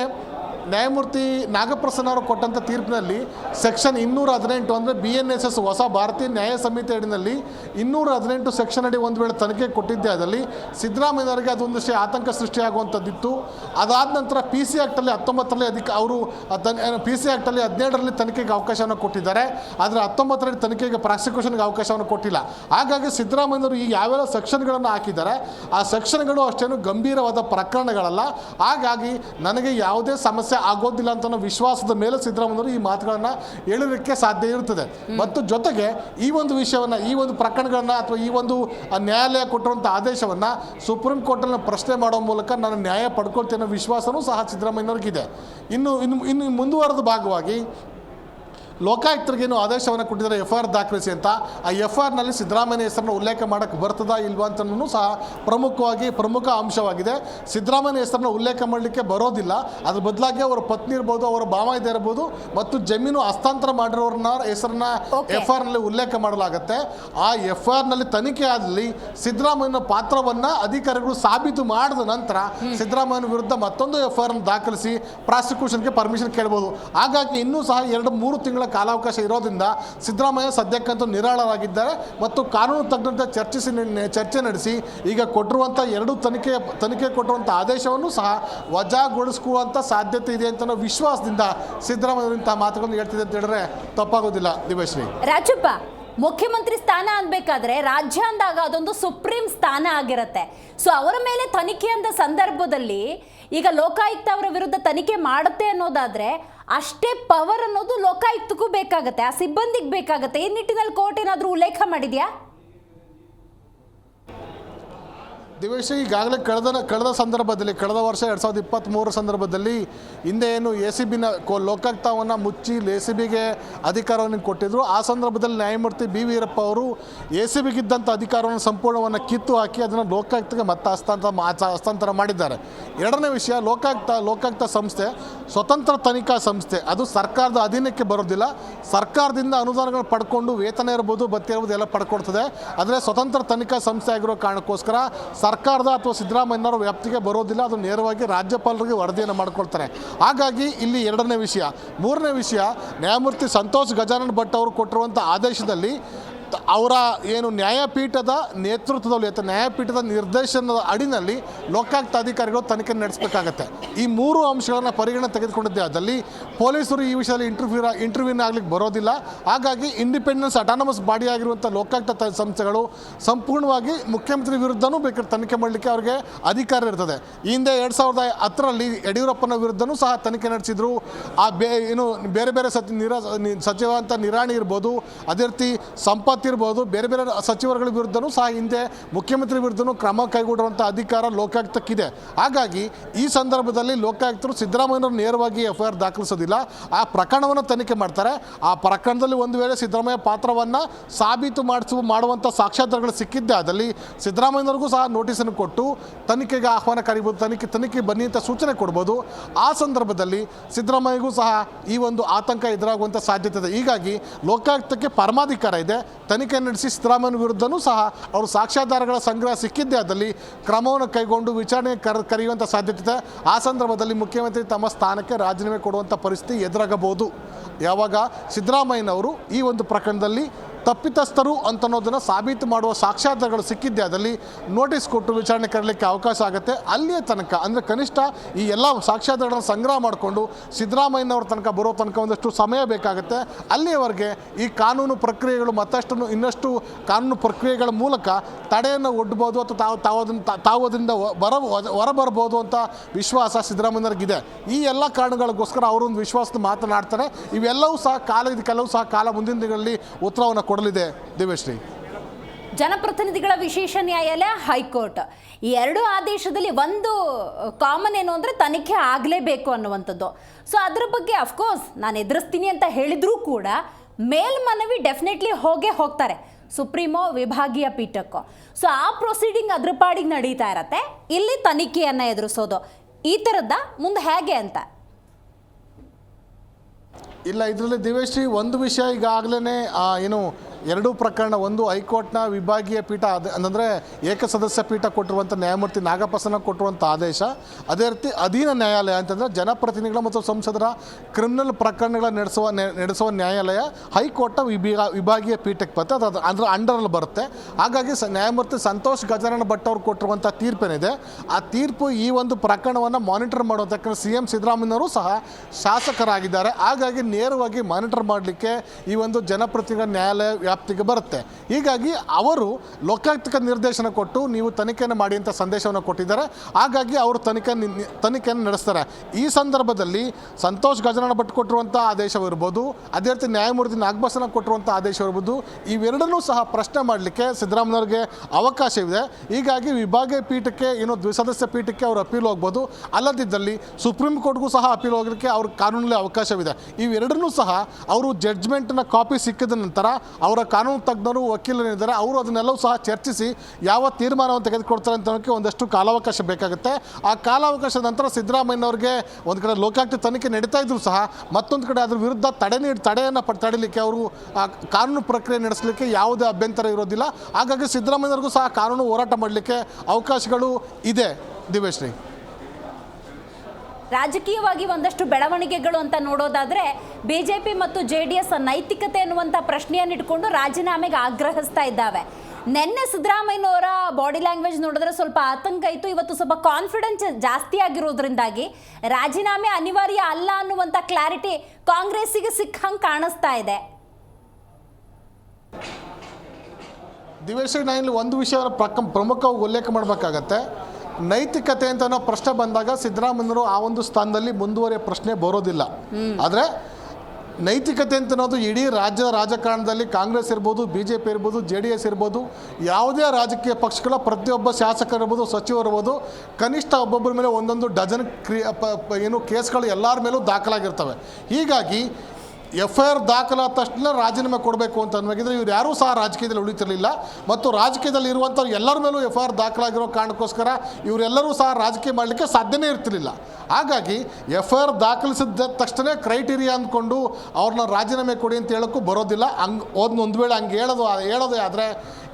ನ್ಯಾಯಮೂರ್ತಿ ನಾಗಪ್ರಸನ್ನ ಅವರು ಕೊಟ್ಟಂಥ ತೀರ್ಪಿನಲ್ಲಿ ಸೆಕ್ಷನ್ ಇನ್ನೂರ ಹದಿನೆಂಟು ಅಂದರೆ ಬಿ ಎನ್ ಎಸ್ ಎಸ್ ಹೊಸ ಭಾರತೀಯ ನ್ಯಾಯ ಸಮಿತಿ ಅಡಿನಲ್ಲಿ ಇನ್ನೂರ ಹದಿನೆಂಟು ಸೆಕ್ಷನ್ ಅಡಿ ಒಂದು ವೇಳೆ ತನಿಖೆ ಕೊಟ್ಟಿದ್ದೆ ಅದರಲ್ಲಿ ಸಿದ್ದರಾಮಯ್ಯನವರಿಗೆ ಅದೊಂದಷ್ಟೇ ಆತಂಕ ಸೃಷ್ಟಿಯಾಗುವಂಥದ್ದಿತ್ತು. ಅದಾದ ನಂತರ ಪಿ ಸಿ ಆ್ಯಕ್ಟಲ್ಲಿ ಹತ್ತೊಂಬತ್ತರಲ್ಲಿ ಅದಕ್ಕೆ ಅವರು ಪಿ ಸಿ ಆ್ಯಕ್ಟಲ್ಲಿ ಹದಿನೇಳರಲ್ಲಿ ತನಿಖೆಗೆ ಅವಕಾಶವನ್ನು ಕೊಟ್ಟಿದ್ದಾರೆ. ಆದರೆ ಹತ್ತೊಂಬತ್ತರಲ್ಲಿ ತನಿಖೆಗೆ ಪ್ರಾಸಿಕ್ಯೂಷನ್ಗೆ ಅವಕಾಶವನ್ನು ಕೊಟ್ಟಿಲ್ಲ. ಹಾಗಾಗಿ ಸಿದ್ದರಾಮಯ್ಯನವರು ಈಗ ಯಾವೆಲ್ಲ ಸೆಕ್ಷನ್ಗಳನ್ನು ಹಾಕಿದ್ದಾರೆ, ಆ ಸೆಕ್ಷನ್ಗಳು ಅಷ್ಟೇನು ಗಂಭೀರವಾದ ಪ್ರಕರಣಗಳಲ್ಲ. ಹಾಗಾಗಿ ನನಗೆ ಯಾವುದೇ ಸಮಸ್ಯೆ ಆಗೋದಿಲ್ಲ ಅಂತ ವಿಶ್ವಾಸದ ಮೇಲೆ ಸಿದ್ದರಾಮಯ್ಯವರು ಈ ಮಾತುಗಳನ್ನು ಹೇಳಲಿಕ್ಕೆ ಸಾಧ್ಯ ಇರುತ್ತದೆ. ಮತ್ತು ಜೊತೆಗೆ ಈ ಒಂದು ವಿಷಯವನ್ನು, ಈ ಒಂದು ಪ್ರಕರಣಗಳನ್ನು ಅಥವಾ ಈ ಒಂದು ನ್ಯಾಯಾಲಯ ಕೊಟ್ಟಿರುವಂಥ ಆದೇಶವನ್ನು ಸುಪ್ರೀಂ ಕೋರ್ಟನ್ನು ಪ್ರಶ್ನೆ ಮಾಡೋ ಮೂಲಕ ನಾನು ನ್ಯಾಯ ಪಡ್ಕೊಳ್ತೇನೆ ವಿಶ್ವಾಸವೂ ಸಹ ಸಿದ್ದರಾಮಯ್ಯವ್ರಿಗಿದೆ ಇನ್ನು ಇನ್ನು ಇನ್ನು ಮುಂದುವರೆದ ಭಾಗವಾಗಿ ಲೋಕಾಯುಕ್ತರಿಗೇನು ಆದೇಶವನ್ನು ಕೊಟ್ಟಿದ್ದಾರೆ ಎಫ್ ಐ ಆರ್ ದಾಖಲಿಸಿ ಅಂತ ಆ ಎಫ್ ಐ ಆರ್ನಲ್ಲಿ ಸಿದ್ದರಾಮಯ್ಯ ಹೆಸರನ್ನು ಉಲ್ಲೇಖ ಮಾಡೋಕ್ಕೆ ಬರ್ತದಾ ಇಲ್ವಾ ಅಂತನೂ ಸಹ ಪ್ರಮುಖವಾಗಿ ಪ್ರಮುಖ ಅಂಶವಾಗಿದೆ. ಸಿದ್ದರಾಮಯ್ಯ ಹೆಸರನ್ನು ಉಲ್ಲೇಖ ಮಾಡಲಿಕ್ಕೆ ಬರೋದಿಲ್ಲ. ಅದ್ರ ಬದಲಾಗಿ ಅವರ ಪತ್ನಿ ಇರ್ಬೋದು ಅವರ ಭಾಮೈದೆ ಇರ್ಬೋದು ಮತ್ತು ಜಮೀನು ಹಸ್ತಾಂತರ ಮಾಡಿರೋರನ್ನ ಹೆಸರನ್ನ. ಎಫ್ ಆರ್ನಲ್ಲಿ ಉಲ್ಲೇಖ ಮಾಡಲಾಗುತ್ತೆ. ಆ ಎಫ್ ಆರ್ನಲ್ಲಿ ತನಿಖೆ ಆದಲ್ಲಿ ಸಿದ್ದರಾಮಯ್ಯನ ಪಾತ್ರವನ್ನ ಅಧಿಕಾರಿಗಳು ಸಾಬೀತು ಮಾಡಿದ ನಂತರ ಸಿದ್ದರಾಮಯ್ಯನ ವಿರುದ್ಧ ಮತ್ತೊಂದು ಎಫ್ ಆರ್ ದಾಖಲಿಸಿ ಪ್ರಾಸಿಕ್ಯೂಷನ್ಗೆ ಪರ್ಮಿಷನ್ ಕೇಳಬಹುದು ಹಾಗಾಗಿ ಇನ್ನೂ ಸಹ ಎರಡು ಮೂರು ತಿಂಗಳ ಕಾಲಾವಕಾಶ ಇರೋದ್ರಿಂದ ಸಿದ್ದರಾಮಯ್ಯ ಸದ್ಯಕ್ಕಂತೂ ನಿರಾಳರಾಗಿದ್ದಾರೆ ಮತ್ತು ಕಾನೂನು ತಜ್ಞರಂತೆ ಚರ್ಚಿಸಿ ಚರ್ಚೆ ನಡೆಸಿ ಈಗ ಕೊಟ್ಟಿರುವಂಥ ಎರಡು ತನಿಖೆ ತನಿಖೆ ಕೊಟ್ಟಿರುವಂಥ ಆದೇಶವನ್ನು ಸಹ ವಜಾಗೊಳಿಸುವಂಥ ಸಾಧ್ಯತೆ ಇದೆ ಅಂತ ವಿಶ್ವಾಸದಿಂದ ಸಿದ್ದರಾಮಯ್ಯ ಇಂತಹ ಮಾತುಗಳನ್ನು ಹೇಳ್ತಿದೆ ಅಂತ ಹೇಳಿದ್ರೆ ತಪ್ಪಾಗೋದಿಲ್ಲ. ದಿವೇಶ್ರೀ ರಾಜಪ್ಪ ಮುಖ್ಯಮಂತ್ರಿ ಸ್ಥಾನ ಅನ್ಬೇಕಾದ್ರೆ ರಾಜ್ಯ ಅಂದಾಗ ಅದೊಂದು ಸುಪ್ರೀಂ ಸ್ಥಾನ ಆಗಿರುತ್ತೆ. ಸೊ ಅವರ ಮೇಲೆ ತನಿಖೆ ಅಂದ ಸಂದರ್ಭದಲ್ಲಿ ಈಗ ಲೋಕಾಯುಕ್ತ ಅವರ ವಿರುದ್ಧ ತನಿಖೆ ಮಾಡುತ್ತೆ ಅನ್ನೋದಾದ್ರೆ ಅಷ್ಟೇ ಪವರ್ ಅನ್ನೋದು ಲೋಕಾಯುಕ್ತಕ್ಕೂ ಬೇಕಾಗುತ್ತೆ, ಆ ಸಿಬ್ಬಂದಿಗೆ ಬೇಕಾಗುತ್ತೆ. ಈ ನಿಟ್ಟಿನಲ್ಲಿ ಕೋರ್ಟ್ ಏನಾದರೂ ಉಲ್ಲೇಖ ಮಾಡಿದ್ಯಾ? ದಿವೇಶ, ಈಗಾಗಲೇ ಕಳೆದ ಕಳೆದ ಸಂದರ್ಭದಲ್ಲಿ, ಕಳೆದ ವರ್ಷ ಎರಡು ಸಾವಿರದ ಇಪ್ಪತ್ತ್ಮೂರು ಸಂದರ್ಭದಲ್ಲಿ ಹಿಂದೆ ಏನು ಎ ಸಿ ಬಿನ ಕೋ ಲೋಕಾಯುಕ್ತವನ್ನು ಮುಚ್ಚಿ ಎ ಸಿ ಬಿಗೆ ಅಧಿಕಾರವನ್ನು ಕೊಟ್ಟಿದ್ದರು ಆ ಸಂದರ್ಭದಲ್ಲಿ ನ್ಯಾಯಮೂರ್ತಿ ಬಿ. ವೀರಪ್ಪ ಅವರು ಎ ಸಿ ಬಿಗಿದ್ದಂಥ ಅಧಿಕಾರವನ್ನು ಸಂಪೂರ್ಣವನ್ನು ಕಿತ್ತು ಹಾಕಿ ಅದನ್ನು ಲೋಕಾಯುಕ್ತಗೆ ಮತ್ತೆ ಹಸ್ತಾಂತರ ಹಸ್ತಾಂತರ ಮಾಡಿದ್ದಾರೆ. ಎರಡನೇ ವಿಷಯ, ಲೋಕಾಯುಕ್ತ ಲೋಕಾಯುಕ್ತ ಸಂಸ್ಥೆ, ಸ್ವತಂತ್ರ ತನಿಖಾ ಸಂಸ್ಥೆ. ಅದು ಸರ್ಕಾರದ ಅಧೀನಕ್ಕೆ ಬರೋದಿಲ್ಲ ಸರ್ಕಾರದಿಂದ ಅನುದಾನಗಳು ಪಡ್ಕೊಂಡು, ವೇತನ ಇರ್ಬೋದು ಭತ್ತೆ ಇರ್ಬೋದು ಎಲ್ಲ ಪಡ್ಕೊಡ್ತದೆ. ಆದರೆ ಸ್ವತಂತ್ರ ತನಿಖಾ ಸಂಸ್ಥೆ ಆಗಿರೋ ಕಾರಣಕ್ಕೋಸ್ಕರ ಸರ್ಕಾರದ ಅಥವಾ ಸಿದ್ದರಾಮಯ್ಯನವರ ವ್ಯಾಪ್ತಿಗೆ ಬರೋದಿಲ್ಲ, ಅದು ನೇರವಾಗಿ ರಾಜ್ಯಪಾಲರಿಗೆ ವರದಿಯನ್ನು ಮಾಡ್ಕೊಳ್ತಾರೆ. ಹಾಗಾಗಿ ಇಲ್ಲಿ ಎರಡನೇ ವಿಷಯ. ಮೂರನೇ ವಿಷಯ, ನ್ಯಾಯಮೂರ್ತಿ ಸಂತೋಷ್ ಗಜಾನನ್ ಭಟ್ ಅವರು ಕೊಟ್ಟಿರುವಂಥ ಆದೇಶದಲ್ಲಿ ಅವರ ಏನು ನ್ಯಾಯಪೀಠದ ನೇತೃತ್ವದಲ್ಲಿ ಅಥವಾ ನ್ಯಾಯಪೀಠದ ನಿರ್ದೇಶನದ ಅಡಿನಲ್ಲಿ ಲೋಕಾಯುಕ್ತ ಅಧಿಕಾರಿಗಳು ತನಿಖೆ ನಡೆಸಬೇಕಾಗತ್ತೆ. ಈ ಮೂರು ಅಂಶಗಳನ್ನು ಪರಿಗಣನೆ ತೆಗೆದುಕೊಂಡಿದ್ದೆ. ಅದರಲ್ಲಿ ಪೊಲೀಸರು ಈ ವಿಷಯದಲ್ಲಿ ಇಂಟರ್ವ್ಯೂ ಇಂಟರ್ವ್ಯೂನ ಆಗ್ಲಿಕ್ಕೆ ಬರೋದಿಲ್ಲ. ಹಾಗಾಗಿ ಇಂಡಿಪೆಂಡೆನ್ಸ್ ಅಟಾನಮಸ್ ಬಾಡಿ ಆಗಿರುವಂಥ ಲೋಕಾಯುಕ್ತ ಸಂಸ್ಥೆಗಳು ಸಂಪೂರ್ಣವಾಗಿ ಮುಖ್ಯಮಂತ್ರಿ ವಿರುದ್ಧನೂ ಬೇಕಾದ್ರೆ ತನಿಖೆ ಮಾಡಲಿಕ್ಕೆ ಅವರಿಗೆ ಅಧಿಕಾರ ಇರ್ತದೆ. ಈ ಹಿಂದೆ ಎರಡು ಸಾವಿರದ ಹತ್ತರಲ್ಲಿ ಯಡಿಯೂರಪ್ಪನ ವಿರುದ್ಧನೂ ಸಹ ತನಿಖೆ ನಡೆಸಿದ್ರು. ಆ ಬೇ, ಏನು ಬೇರೆ ಬೇರೆ ಸತಿ, ನಿರಾ, ಸಚಿವ ಅಂತ ನಿರಾಣಿ ಇರ್ಬೋದು. ಅದೇ ರೀತಿ ಸಂಪತ್ ಇರ್ಬೋದು ಬೇರೆ ಬೇರೆ ಸಚಿವರುಗಳ ವಿರುದ್ಧನೂ ಸಹ ಹಿಂದೆ ಮುಖ್ಯಮಂತ್ರಿ ವಿರುದ್ಧನೂ ಕ್ರಮ ಕೈಗೊಂಡಿರುವಂಥ ಅಧಿಕಾರ ಲೋಕಾಯುಕ್ತಕ್ಕಿದೆ. ಹಾಗಾಗಿ ಈ ಸಂದರ್ಭದಲ್ಲಿ ಲೋಕಾಯುಕ್ತರು ಸಿದ್ದರಾಮಯ್ಯನವರು ನೇರವಾಗಿ ಎಫ್ ಐ ಆರ್ ದಾಖಲಿಸೋದಿಲ್ಲ. ಆ ಪ್ರಕರಣವನ್ನು ತನಿಖೆ ಮಾಡ್ತಾರೆ. ಆ ಪ್ರಕರಣದಲ್ಲಿ ಒಂದು ವೇಳೆ ಸಿದ್ದರಾಮಯ್ಯ ಪಾತ್ರವನ್ನು ಸಾಬೀತು ಮಾಡಿಸುವ ಮಾಡುವಂಥ ಸಾಕ್ಷ್ಯಾಧಾರಗಳು ಸಿಕ್ಕಿದ್ದೆ ಅದರಲ್ಲಿ ಸಿದ್ದರಾಮಯ್ಯನವ್ರಿಗೂ ಸಹ ನೋಟಿಸನ್ನು ಕೊಟ್ಟು ತನಿಖೆಗೆ ಆಹ್ವಾನ ಕರಿಬೋದು. ತನಿಖೆ ತನಿಖೆ ಬನ್ನಿ ಅಂತ ಸೂಚನೆ ಕೊಡ್ಬೋದು. ಆ ಸಂದರ್ಭದಲ್ಲಿ ಸಿದ್ದರಾಮಯ್ಯಗೂ ಸಹ ಈ ಒಂದು ಆತಂಕ ಎದುರಾಗುವಂಥ ಸಾಧ್ಯತೆ ಇದೆ. ಹೀಗಾಗಿ ಲೋಕಾಯುಕ್ತಕ್ಕೆ ಪರಮಾಧಿಕಾರ ಇದೆ. ತನಿಖೆ ನಡೆಸಿ ಸಿದ್ದರಾಮಯ್ಯ ವಿರುದ್ಧನೂ ಸಹ ಅವರು ಸಾಕ್ಷ್ಯಾಧಾರಗಳ ಸಂಗ್ರಹ ಸಿಕ್ಕಿದ್ದೇ ಅದರಲ್ಲಿ ಕ್ರಮವನ್ನು ಕೈಗೊಂಡು ವಿಚಾರಣೆ ಕರ ಕರೆಯುವಂಥ ಸಾಧ್ಯತೆ ಇದೆ. ಆ ಸಂದರ್ಭದಲ್ಲಿ ಮುಖ್ಯಮಂತ್ರಿ ತಮ್ಮ ಸ್ಥಾನಕ್ಕೆ ರಾಜೀನಾಮೆ ಕೊಡುವಂಥ ಪರಿಸ್ಥಿತಿ ಎದುರಾಗಬಹುದು. ಯಾವಾಗ ಸಿದ್ದರಾಮಯ್ಯನವರು ಈ ಒಂದು ಪ್ರಕರಣದಲ್ಲಿ ತಪ್ಪಿತಸ್ಥರು ಅಂತನ್ನೋದನ್ನು ಸಾಬೀತು ಮಾಡುವ ಸಾಕ್ಷ್ಯಾಧಾರಗಳು ಸಿಕ್ಕಿದ್ದೆ ಅದರಲ್ಲಿ ನೋಟಿಸ್ ಕೊಟ್ಟು ವಿಚಾರಣೆ ಕರಲಿಕ್ಕೆ ಅವಕಾಶ ಆಗುತ್ತೆ. ಅಲ್ಲಿಯ ತನಕ, ಅಂದರೆ ಕನಿಷ್ಠ ಈ ಎಲ್ಲ ಸಾಕ್ಷ್ಯಾಧಾರಗಳನ್ನು ಸಂಗ್ರಹ ಮಾಡಿಕೊಂಡು ಸಿದ್ದರಾಮಯ್ಯನವ್ರ ತನಕ ಬರೋ ತನಕ ಒಂದಷ್ಟು ಸಮಯ ಬೇಕಾಗುತ್ತೆ. ಅಲ್ಲಿಯವರೆಗೆ ಈ ಕಾನೂನು ಪ್ರಕ್ರಿಯೆಗಳು ಮತ್ತಷ್ಟು ಇನ್ನಷ್ಟು ಕಾನೂನು ಪ್ರಕ್ರಿಯೆಗಳ ಮೂಲಕ ತಡೆಯನ್ನು ಒಡ್ಬೋದು ಅಥವಾ ತಾವು ತಾವದಿಂದ ತಾವದಿಂದ ಬರ ಹೊರಬರ್ಬೋದು ಅಂತ ವಿಶ್ವಾಸ ಸಿದ್ದರಾಮಯ್ಯನವ್ರಿಗಿದೆ. ಈ ಎಲ್ಲ ಕಾರಣಗಳಿಗೋಸ್ಕರ ಅವರು ಒಂದು ವಿಶ್ವಾಸದ ಮಾತನಾಡ್ತಾರೆ. ಇವೆಲ್ಲವೂ ಸಹ ಕಾಲ, ಇದು ಕೆಲವು ಸಹ ಕಾಲ ಮುಂದಿನ ದಿನಗಳಲ್ಲಿ ಉತ್ತರವನ್ನು ಕೊಡಲಿದೆ ದೇವೇಶ್ರೀ ಜನಪ್ರತಿನಿಧಿಗಳ ವಿಶೇಷ ನ್ಯಾಯಾಲಯ ಹೈಕೋರ್ಟ್. ಈ ಎರಡು ಆದೇಶದಲ್ಲಿ ಒಂದು ಕಾಮನ್ ಏನು ಅಂದರೆ ತನಿಖೆ ಆಗಲೇಬೇಕು ಅನ್ನುವಂಥದ್ದು. ಸೊ ಅದ್ರ ಬಗ್ಗೆ ಅಫ್ಕೋರ್ಸ್ ನಾನು ಎದುರಿಸ್ತೀನಿ ಅಂತ ಹೇಳಿದರೂ ಕೂಡ ಮೇಲ್ಮನವಿ ಡೆಫಿನೆಟ್ಲಿ ಹೋಗೇ ಹೋಗ್ತಾರೆ. ಸುಪ್ರೀಮೋ ವಿಭಾಗೀಯ ಪೀಠಕ್ಕೋ. ಸೊ ಆ ಪ್ರೊಸೀಡಿಂಗ್ ಅದ್ರ ಪಾಡಿಗೆ ನಡೀತಾ ಇರತ್ತೆ. ಇಲ್ಲಿ ತನಿಖೆಯನ್ನು ಎದುರಿಸೋದು. ಈ ಥರದ್ದ? ಮುಂದೆ ಹೇಗೆ ಅಂತ? ಇಲ್ಲ ಇದರಲ್ಲಿ ದಿವ್ಯಶ್ರೀ ಒಂದು ವಿಷಯ ಈಗಾಗಲೇ ಏನು ಎರಡೂ ಪ್ರಕರಣ ಒಂದು ಹೈಕೋರ್ಟ್ನ ವಿಭಾಗೀಯ ಪೀಠ ಅದ ಅಂದರೆ ಏಕಸದಸ್ಯ ಪೀಠ ಕೊಟ್ಟಿರುವಂಥ ನ್ಯಾಯಮೂರ್ತಿ ನಾಗಪ್ಪಸನ ಕೊಟ್ಟಿರುವಂಥ ಆದೇಶ. ಅದೇ ರೀತಿ ಅಧೀನ ನ್ಯಾಯಾಲಯ ಅಂತಂದರೆ ಜನಪ್ರತಿನಿಧಿಗಳ ಮತ್ತು ಸಂಸದರ ಕ್ರಿಮಿನಲ್ ಪ್ರಕರಣಗಳ ನಡೆಸುವ ನಡೆಸುವ ನ್ಯಾಯಾಲಯ ಹೈಕೋರ್ಟ್ನ ವಿಭಾಗ ವಿಭಾಗೀಯ ಪೀಠಕ್ಕೆ ಬರುತ್ತೆ. ಅದು ಅದು ಅದರ ಅಂಡರಲ್ಲಿ ಬರುತ್ತೆ. ಹಾಗಾಗಿ ನ್ಯಾಯಮೂರ್ತಿ ಸಂತೋಷ್ ಗಜಾನನ ಭಟ್ ಅವರು ಕೊಟ್ಟಿರುವಂಥ ತೀರ್ಪೇನಿದೆ. ಆ ತೀರ್ಪು ಈ ಒಂದು ಪ್ರಕರಣವನ್ನು ಮಾನಿಟರ್ ಮಾಡುವಂಥ ಸಿ ಎಂ ಸಿದ್ದರಾಮಯ್ಯವರು ಸಹ ಶಾಸಕರಾಗಿದ್ದಾರೆ. ಹಾಗಾಗಿ ನೇರವಾಗಿ ಮಾನಿಟರ್ ಮಾಡಲಿಕ್ಕೆ ಈ ಒಂದು ಜನಪ್ರತಿನಿಧಿಗಳ ನ್ಯಾಯಾಲಯ ವ್ಯಾಪ್ತಿಗೆ ಬರುತ್ತೆ. ಹೀಗಾಗಿ ಅವರು ಲೋಕಾಯುಕ್ತ ನಿರ್ದೇಶನ ಕೊಟ್ಟು ನೀವು ತನಿಖೆಯನ್ನು ಮಾಡಿ ಅಂತ ಸಂದೇಶವನ್ನು ಕೊಟ್ಟಿದ್ದಾರೆ. ಹಾಗಾಗಿ ಅವರು ತನಿಖೆ ತನಿಖೆಯನ್ನು ನಡೆಸ್ತಾರೆ. ಈ ಸಂದರ್ಭದಲ್ಲಿ ಸಂತೋಷ್ ಗಜನಾನ ಭಟ್ ಕೊಟ್ಟಿರುವಂಥ ಆದೇಶವಿರ್ಬೋದು ಅದೇ ರೀತಿ ನ್ಯಾಯಮೂರ್ತಿ ನಾಗಬಸನ ಕೊಟ್ಟಿರುವಂಥ ಆದೇಶವಿರ್ಬೋದು ಇವೆರಡನ್ನೂ ಸಹ ಪ್ರಶ್ನೆ ಮಾಡಲಿಕ್ಕೆ ಸಿದ್ದರಾಮಯ್ಯವ್ರಿಗೆ ಅವಕಾಶವಿದೆ. ಹೀಗಾಗಿ ವಿಭಾಗೀಯ ಪೀಠಕ್ಕೆ ಏನು ದ್ವಿಸದಸ್ಯ ಪೀಠಕ್ಕೆ ಅವರು ಅಪೀಲ್ ಹೋಗ್ಬೋದು. ಅಲ್ಲದಿದ್ದಲ್ಲಿ ಸುಪ್ರೀಂ ಕೋರ್ಟ್ಗೂ ಸಹ ಅಪೀಲ್ ಹೋಗಲಿಕ್ಕೆ ಅವ್ರ ಕಾನೂನಲ್ಲಿ ಅವಕಾಶವಿದೆ. ಇವೆರಡನ್ನೂ ಸಹ ಅವರು ಜಡ್ಜ್ಮೆಂಟ್ನ ಕಾಪಿ ಸಿಕ್ಕಿದ ನಂತರ ಅವರ ಕಾನೂನು ತಜ್ಞರು ವಕೀಲರಿದ್ದಾರೆ ಅವರು ಅದನ್ನೆಲ್ಲವೂ ಸಹ ಚರ್ಚಿಸಿ ಯಾವ ತೀರ್ಮಾನವನ್ನು ತೆಗೆದುಕೊಡ್ತಾರೆ ಅಂತ ಅನ್ನೋಕ್ಕೆ ಒಂದಷ್ಟು ಕಾಲಾವಕಾಶ ಬೇಕಾಗುತ್ತೆ. ಆ ಕಾಲಾವಕಾಶದ ನಂತರ ಸಿದ್ದರಾಮಯ್ಯನವ್ರಿಗೆ ಒಂದು ಕಡೆ ಲೋಕಾಯುಕ್ತ ತನಿಖೆ ನಡೀತಾ ಇದ್ರು ಸಹ ಮತ್ತೊಂದು ಕಡೆ ಅದರ ವಿರುದ್ಧ ತಡೆ ನೀಡಿ ತಡೆಯನ್ನು ತಡಿಲಿಕ್ಕೆ ಅವರು ಆ ಕಾನೂನು ಪ್ರಕ್ರಿಯೆ ನಡೆಸಲಿಕ್ಕೆ ಯಾವುದೇ ಅಭ್ಯಂತರ ಇರೋದಿಲ್ಲ. ಹಾಗಾಗಿ ಸಿದ್ದರಾಮಯ್ಯನವರಿಗೂ ಸಹ ಕಾನೂನು ಹೋರಾಟ ಮಾಡಲಿಕ್ಕೆ ಅವಕಾಶಗಳು ಇದೆ. ದಿವೇಶ್ರೀ ರಾಜಕೀಯವಾಗಿ ಒಂದಷ್ಟು ಬೆಳವಣಿಗೆಗಳು ಅಂತ ನೋಡೋದಾದ್ರೆ ಬಿಜೆಪಿ ಮತ್ತು ಜೆ ಡಿ ಎಸ್ ನೈತಿಕತೆ ಎನ್ನುವಂಥ ಪ್ರಶ್ನೆಯನ್ನು ಇಟ್ಕೊಂಡು ರಾಜೀನಾಮೆಗೆ ಆಗ್ರಹಿಸ್ತಾ ಇದ್ದಾವೆ. ನಿನ್ನೆ ಸಿದ್ದರಾಮಯ್ಯನವರ ಬಾಡಿ ಲ್ಯಾಂಗ್ವೇಜ್ ನೋಡಿದ್ರೆ ಸ್ವಲ್ಪ ಆತಂಕ ಇತ್ತು. ಇವತ್ತು ಸ್ವಲ್ಪ ಕಾನ್ಫಿಡೆನ್ಸ್ ಜಾಸ್ತಿ ಆಗಿರೋದ್ರಿಂದಾಗಿ ರಾಜೀನಾಮೆ ಅನಿವಾರ್ಯ ಅಲ್ಲ ಅನ್ನುವಂಥ ಕ್ಲಾರಿಟಿ ಕಾಂಗ್ರೆಸ್ಸಿಗೆ ಸಿಕ್ಕಂಗೆ ಕಾಣಿಸ್ತಾ ಇದೆ. ದಿವೇಶ್ವರಿ ನಾನು ಒಂದು ವಿಷಯ ಪ್ರಕ, ಪ್ರಮುಖವಾಗಿ ಉಲ್ಲೇಖ ಮಾಡಬೇಕಾಗತ್ತೆ. ನೈತಿಕತೆ ಅಂತ ಅನ್ನೋ ಪ್ರಶ್ನೆ ಬಂದಾಗ ಸಿದ್ದರಾಮಯ್ಯರು ಆ ಒಂದು ಸ್ಥಾನದಲ್ಲಿ ಮುಂದುವರಿಯ ಪ್ರಶ್ನೆ ಬರೋದಿಲ್ಲ. ಆದರೆ ನೈತಿಕತೆ ಅಂತ ಅನ್ನೋದು ಇಡೀ ರಾಜ್ಯದ ರಾಜಕಾರಣದಲ್ಲಿ ಕಾಂಗ್ರೆಸ್ ಇರ್ಬೋದು ಬಿ ಜೆ ಪಿ ಇರ್ಬೋದು, ಜೆ ಡಿ ಎಸ್ ಇರ್ಬೋದು, ಯಾವುದೇ ರಾಜಕೀಯ ಪಕ್ಷಗಳ ಪ್ರತಿಯೊಬ್ಬ ಶಾಸಕರಿರ್ಬೋದು ಸಚಿವರಿರ್ಬೋದು ಕನಿಷ್ಠ ಒಬ್ಬೊಬ್ಬರ ಮೇಲೆ ಒಂದೊಂದು ಡಜನ್ ಕ್ರಿಯ ಏನು ಕೇಸ್ಗಳು ಎಲ್ಲರ ಮೇಲೂ ದಾಖಲಾಗಿರ್ತವೆ. ಹೀಗಾಗಿ ಎಫ್ ಐ ಆರ್ ದಾಖಲಾದ ತಕ್ಷಣ ರಾಜೀನಾಮೆ ಕೊಡಬೇಕು ಅಂತ ಅನ್ಬೇಕಿದ್ರೆ ಇವ್ರು ಯಾರೂ ಸಹ ರಾಜಕೀಯದಲ್ಲಿ ಉಳಿತಿರಲಿಲ್ಲ. ಮತ್ತು ರಾಜಕೀಯದಲ್ಲಿ ಇರುವಂಥವ್ರು ಎಲ್ಲರ ಮೇಲೂ ಎಫ್ ಐ ಆರ್ ದಾಖಲಾಗಿರೋ ಕಾರಣಕ್ಕೋಸ್ಕರ ಇವರೆಲ್ಲರೂ ಸಹ ರಾಜಕೀಯ ಮಾಡಲಿಕ್ಕೆ ಸಾಧ್ಯನೇ ಇರ್ತಿರಲಿಲ್ಲ. ಹಾಗಾಗಿ ಎಫ್ ಐ ಆರ್ ದಾಖಲಿಸಿದ ತಕ್ಷಣ ಕ್ರೈಟೀರಿಯಾ ಅಂದ್ಕೊಂಡು ಅವ್ರನ್ನ ರಾಜೀನಾಮೆ ಕೊಡಿ ಅಂತ ಹೇಳೋಕ್ಕೂ ಬರೋದಿಲ್ಲ. ಹಂಗೆ ಒಂದು ಒಂದು ವೇಳೆ ಹಂಗೆ ಹೇಳೋದು, ಹೇಳೋದೇ ಆದರೆ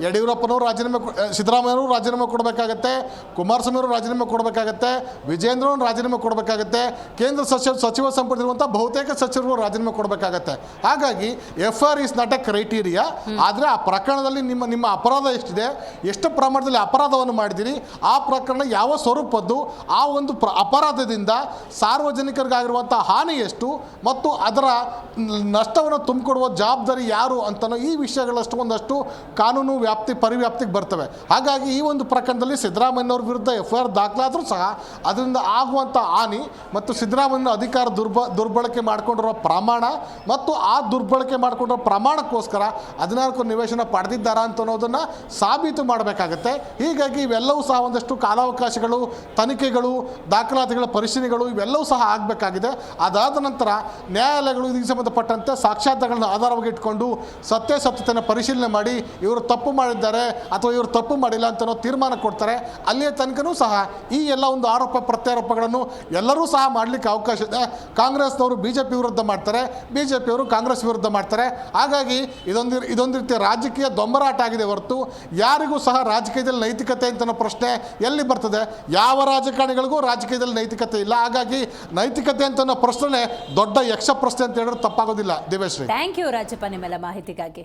ಯಡಿಯೂರಪ್ಪನವರು ರಾಜೀನಾಮೆ ಸಿದ್ದರಾಮಯ್ಯವರು ರಾಜೀನಾಮೆ ಕೊಡಬೇಕಾಗತ್ತೆ, ಕುಮಾರಸ್ವಾಮಿಯವರು ರಾಜೀನಾಮೆ ಕೊಡಬೇಕಾಗತ್ತೆ ವಿಜಯೇಂದ್ರವನ್ನು ರಾಜೀನಾಮೆ ಕೊಡಬೇಕಾಗತ್ತೆ, ಕೇಂದ್ರ ಸಚಿವ ಸಚಿವ ಸಂಪುಟ ಇರುವಂಥ ಬಹುತೇಕ ಸಚಿವರು ರಾಜೀನಾಮೆ ಕೊಡಬೇಕಾಗತ್ತೆ. ಹಾಗಾಗಿ F R is not a criteria ಆದರೆ ಆ ಪ್ರಕರಣದಲ್ಲಿ ನಿಮ್ಮ ನಿಮ್ಮ ಅಪರಾಧ ಎಷ್ಟಿದೆ, ಎಷ್ಟು ಪ್ರಮಾಣದಲ್ಲಿ ಅಪರಾಧವನ್ನು ಮಾಡಿದ್ದೀರಿ, ಆ ಪ್ರಕರಣ ಯಾವ ಸ್ವರೂಪದ್ದು, ಆ ಒಂದು ಪ್ರ ಅಪರಾಧದಿಂದ ಸಾರ್ವಜನಿಕರಿಗಾಗಿರುವಂಥ ಹಾನಿ ಎಷ್ಟು, ಮತ್ತು ಅದರ ನಷ್ಟವನ್ನು ತುಂಬಿಕೊಡುವ ಜವಾಬ್ದಾರಿ ಯಾರು ಅಂತನೋ ಈ ವಿಷಯಗಳಷ್ಟು ಒಂದಷ್ಟು ಕಾನೂನು ವ್ಯಾಪ್ತಿ ಪರಿವ್ಯಾಪ್ತಿಗೆ ಬರ್ತವೆ. ಹಾಗಾಗಿ ಈ ಒಂದು ಪ್ರಕರಣದಲ್ಲಿ ಸಿದ್ದರಾಮಯ್ಯವ್ರ ವಿರುದ್ಧ ಎಫ್ ಐ ಆರ್ ದಾಖಲಾದರೂ ಸಹ ಅದರಿಂದ ಆಗುವಂಥ ಹಾನಿ ಮತ್ತು ಸಿದ್ದರಾಮಯ್ಯ ಅಧಿಕಾರ ದುರ್ಬ, ದುರ್ಬಳಕೆ ಮಾಡಿಕೊಂಡಿರೋ ಪ್ರಮಾಣ ಮತ್ತು ಆ ದುರ್ಬಳಕೆ ಮಾಡಿಕೊಂಡಿರೋ ಪ್ರಮಾಣಕ್ಕೋಸ್ಕರ ಹದಿನಾಲ್ಕು ನಿವೇಶನ ಪಡೆದಿದ್ದಾರಾ ಅಂತ ಅನ್ನೋದನ್ನು ಸಾಬೀತು ಮಾಡಬೇಕಾಗತ್ತೆ. ಹೀಗಾಗಿ ಇವೆಲ್ಲವೂ ಸಹ ಒಂದಷ್ಟು ಕಾಲಾವಕಾಶಗಳು, ತನಿಖೆಗಳು, ದಾಖಲಾತಿಗಳ ಪರಿಶೀಲನೆಗಳು ಇವೆಲ್ಲವೂ ಸಹ ಆಗಬೇಕಾಗಿದೆ. ಅದಾದ ನಂತರ ನ್ಯಾಯಾಲಯಗಳು ಇದಕ್ಕೆ ಸಂಬಂಧಪಟ್ಟಂತೆ ಸಾಕ್ಷಾತ್ಗಳನ್ನು ಆಧಾರವಾಗಿ ಇಟ್ಕೊಂಡು ಸತ್ಯಾಸತ್ಯತೆಯನ್ನು ಪರಿಶೀಲನೆ ಮಾಡಿ ಇವರು ತಪ್ಪು ಮಾಡಿದ್ದಾರೆ ಅಥವಾ ಇವರು ತಪ್ಪು ಮಾಡಿಲ್ಲ ಅಂತ ಅನ್ನೋ ತೀರ್ಮಾನ ಕೊಡ್ತಾರೆ, ಅಲ್ಲಿಯ ತನಕನೂ ಸಹ ಈ ಎಲ್ಲ ಒಂದು ಆರೋಪ ಪ್ರತ್ಯಾರೋಪಗಳನ್ನು ಎಲ್ಲರೂ ಸಹ ಮಾಡಲಿಕ್ಕೆ ಅವಕಾಶ ಇದೆ. ಕಾಂಗ್ರೆಸ್ನವರು ಬಿ ಜೆ ಪಿ ವಿರುದ್ಧ ಮಾಡ್ತಾರೆ ಬಿ ಜೆ ಪಿಯವರು ಕಾಂಗ್ರೆಸ್ ವಿರುದ್ಧ ಮಾಡ್ತಾರೆ. ಹಾಗಾಗಿ ಇದೊಂದು ಇದೊಂದು ರೀತಿಯ ರಾಜಕೀಯ ದೊಂಬರಾಟ ಆಗಿದೆ ಹೊರತು ಯಾರಿಗೂ ಸಹ ರಾಜಕೀಯದಲ್ಲಿ ನೈತಿಕತೆ ಅಂತ ಪ್ರಶ್ನೆ ಎಲ್ಲಿ ಬರ್ತದೆ? ಯಾವ ರಾಜಕಾರಣಿಗಳಿಗೂ ರಾಜಕೀಯದಲ್ಲಿ ನೈತಿಕತೆ ಇಲ್ಲ. ಹಾಗಾಗಿ ನೈತಿಕತೆ ಅಂತ ಪ್ರಶ್ನೆ ದೊಡ್ಡ ಯಕ್ಷ ಪ್ರಶ್ನೆ ಅಂತ ಹೇಳಿದ್ರೆ ತಪ್ಪಾಗೋದಿಲ್ಲ. ದೇವೇಶ್ರೀ. ಥ್ಯಾಂಕ್ ಯು ರಾಜಪ್ಪ ನಿಮ್ಮೆಲ್ಲ ಮಾಹಿತಿಗಾಗಿ.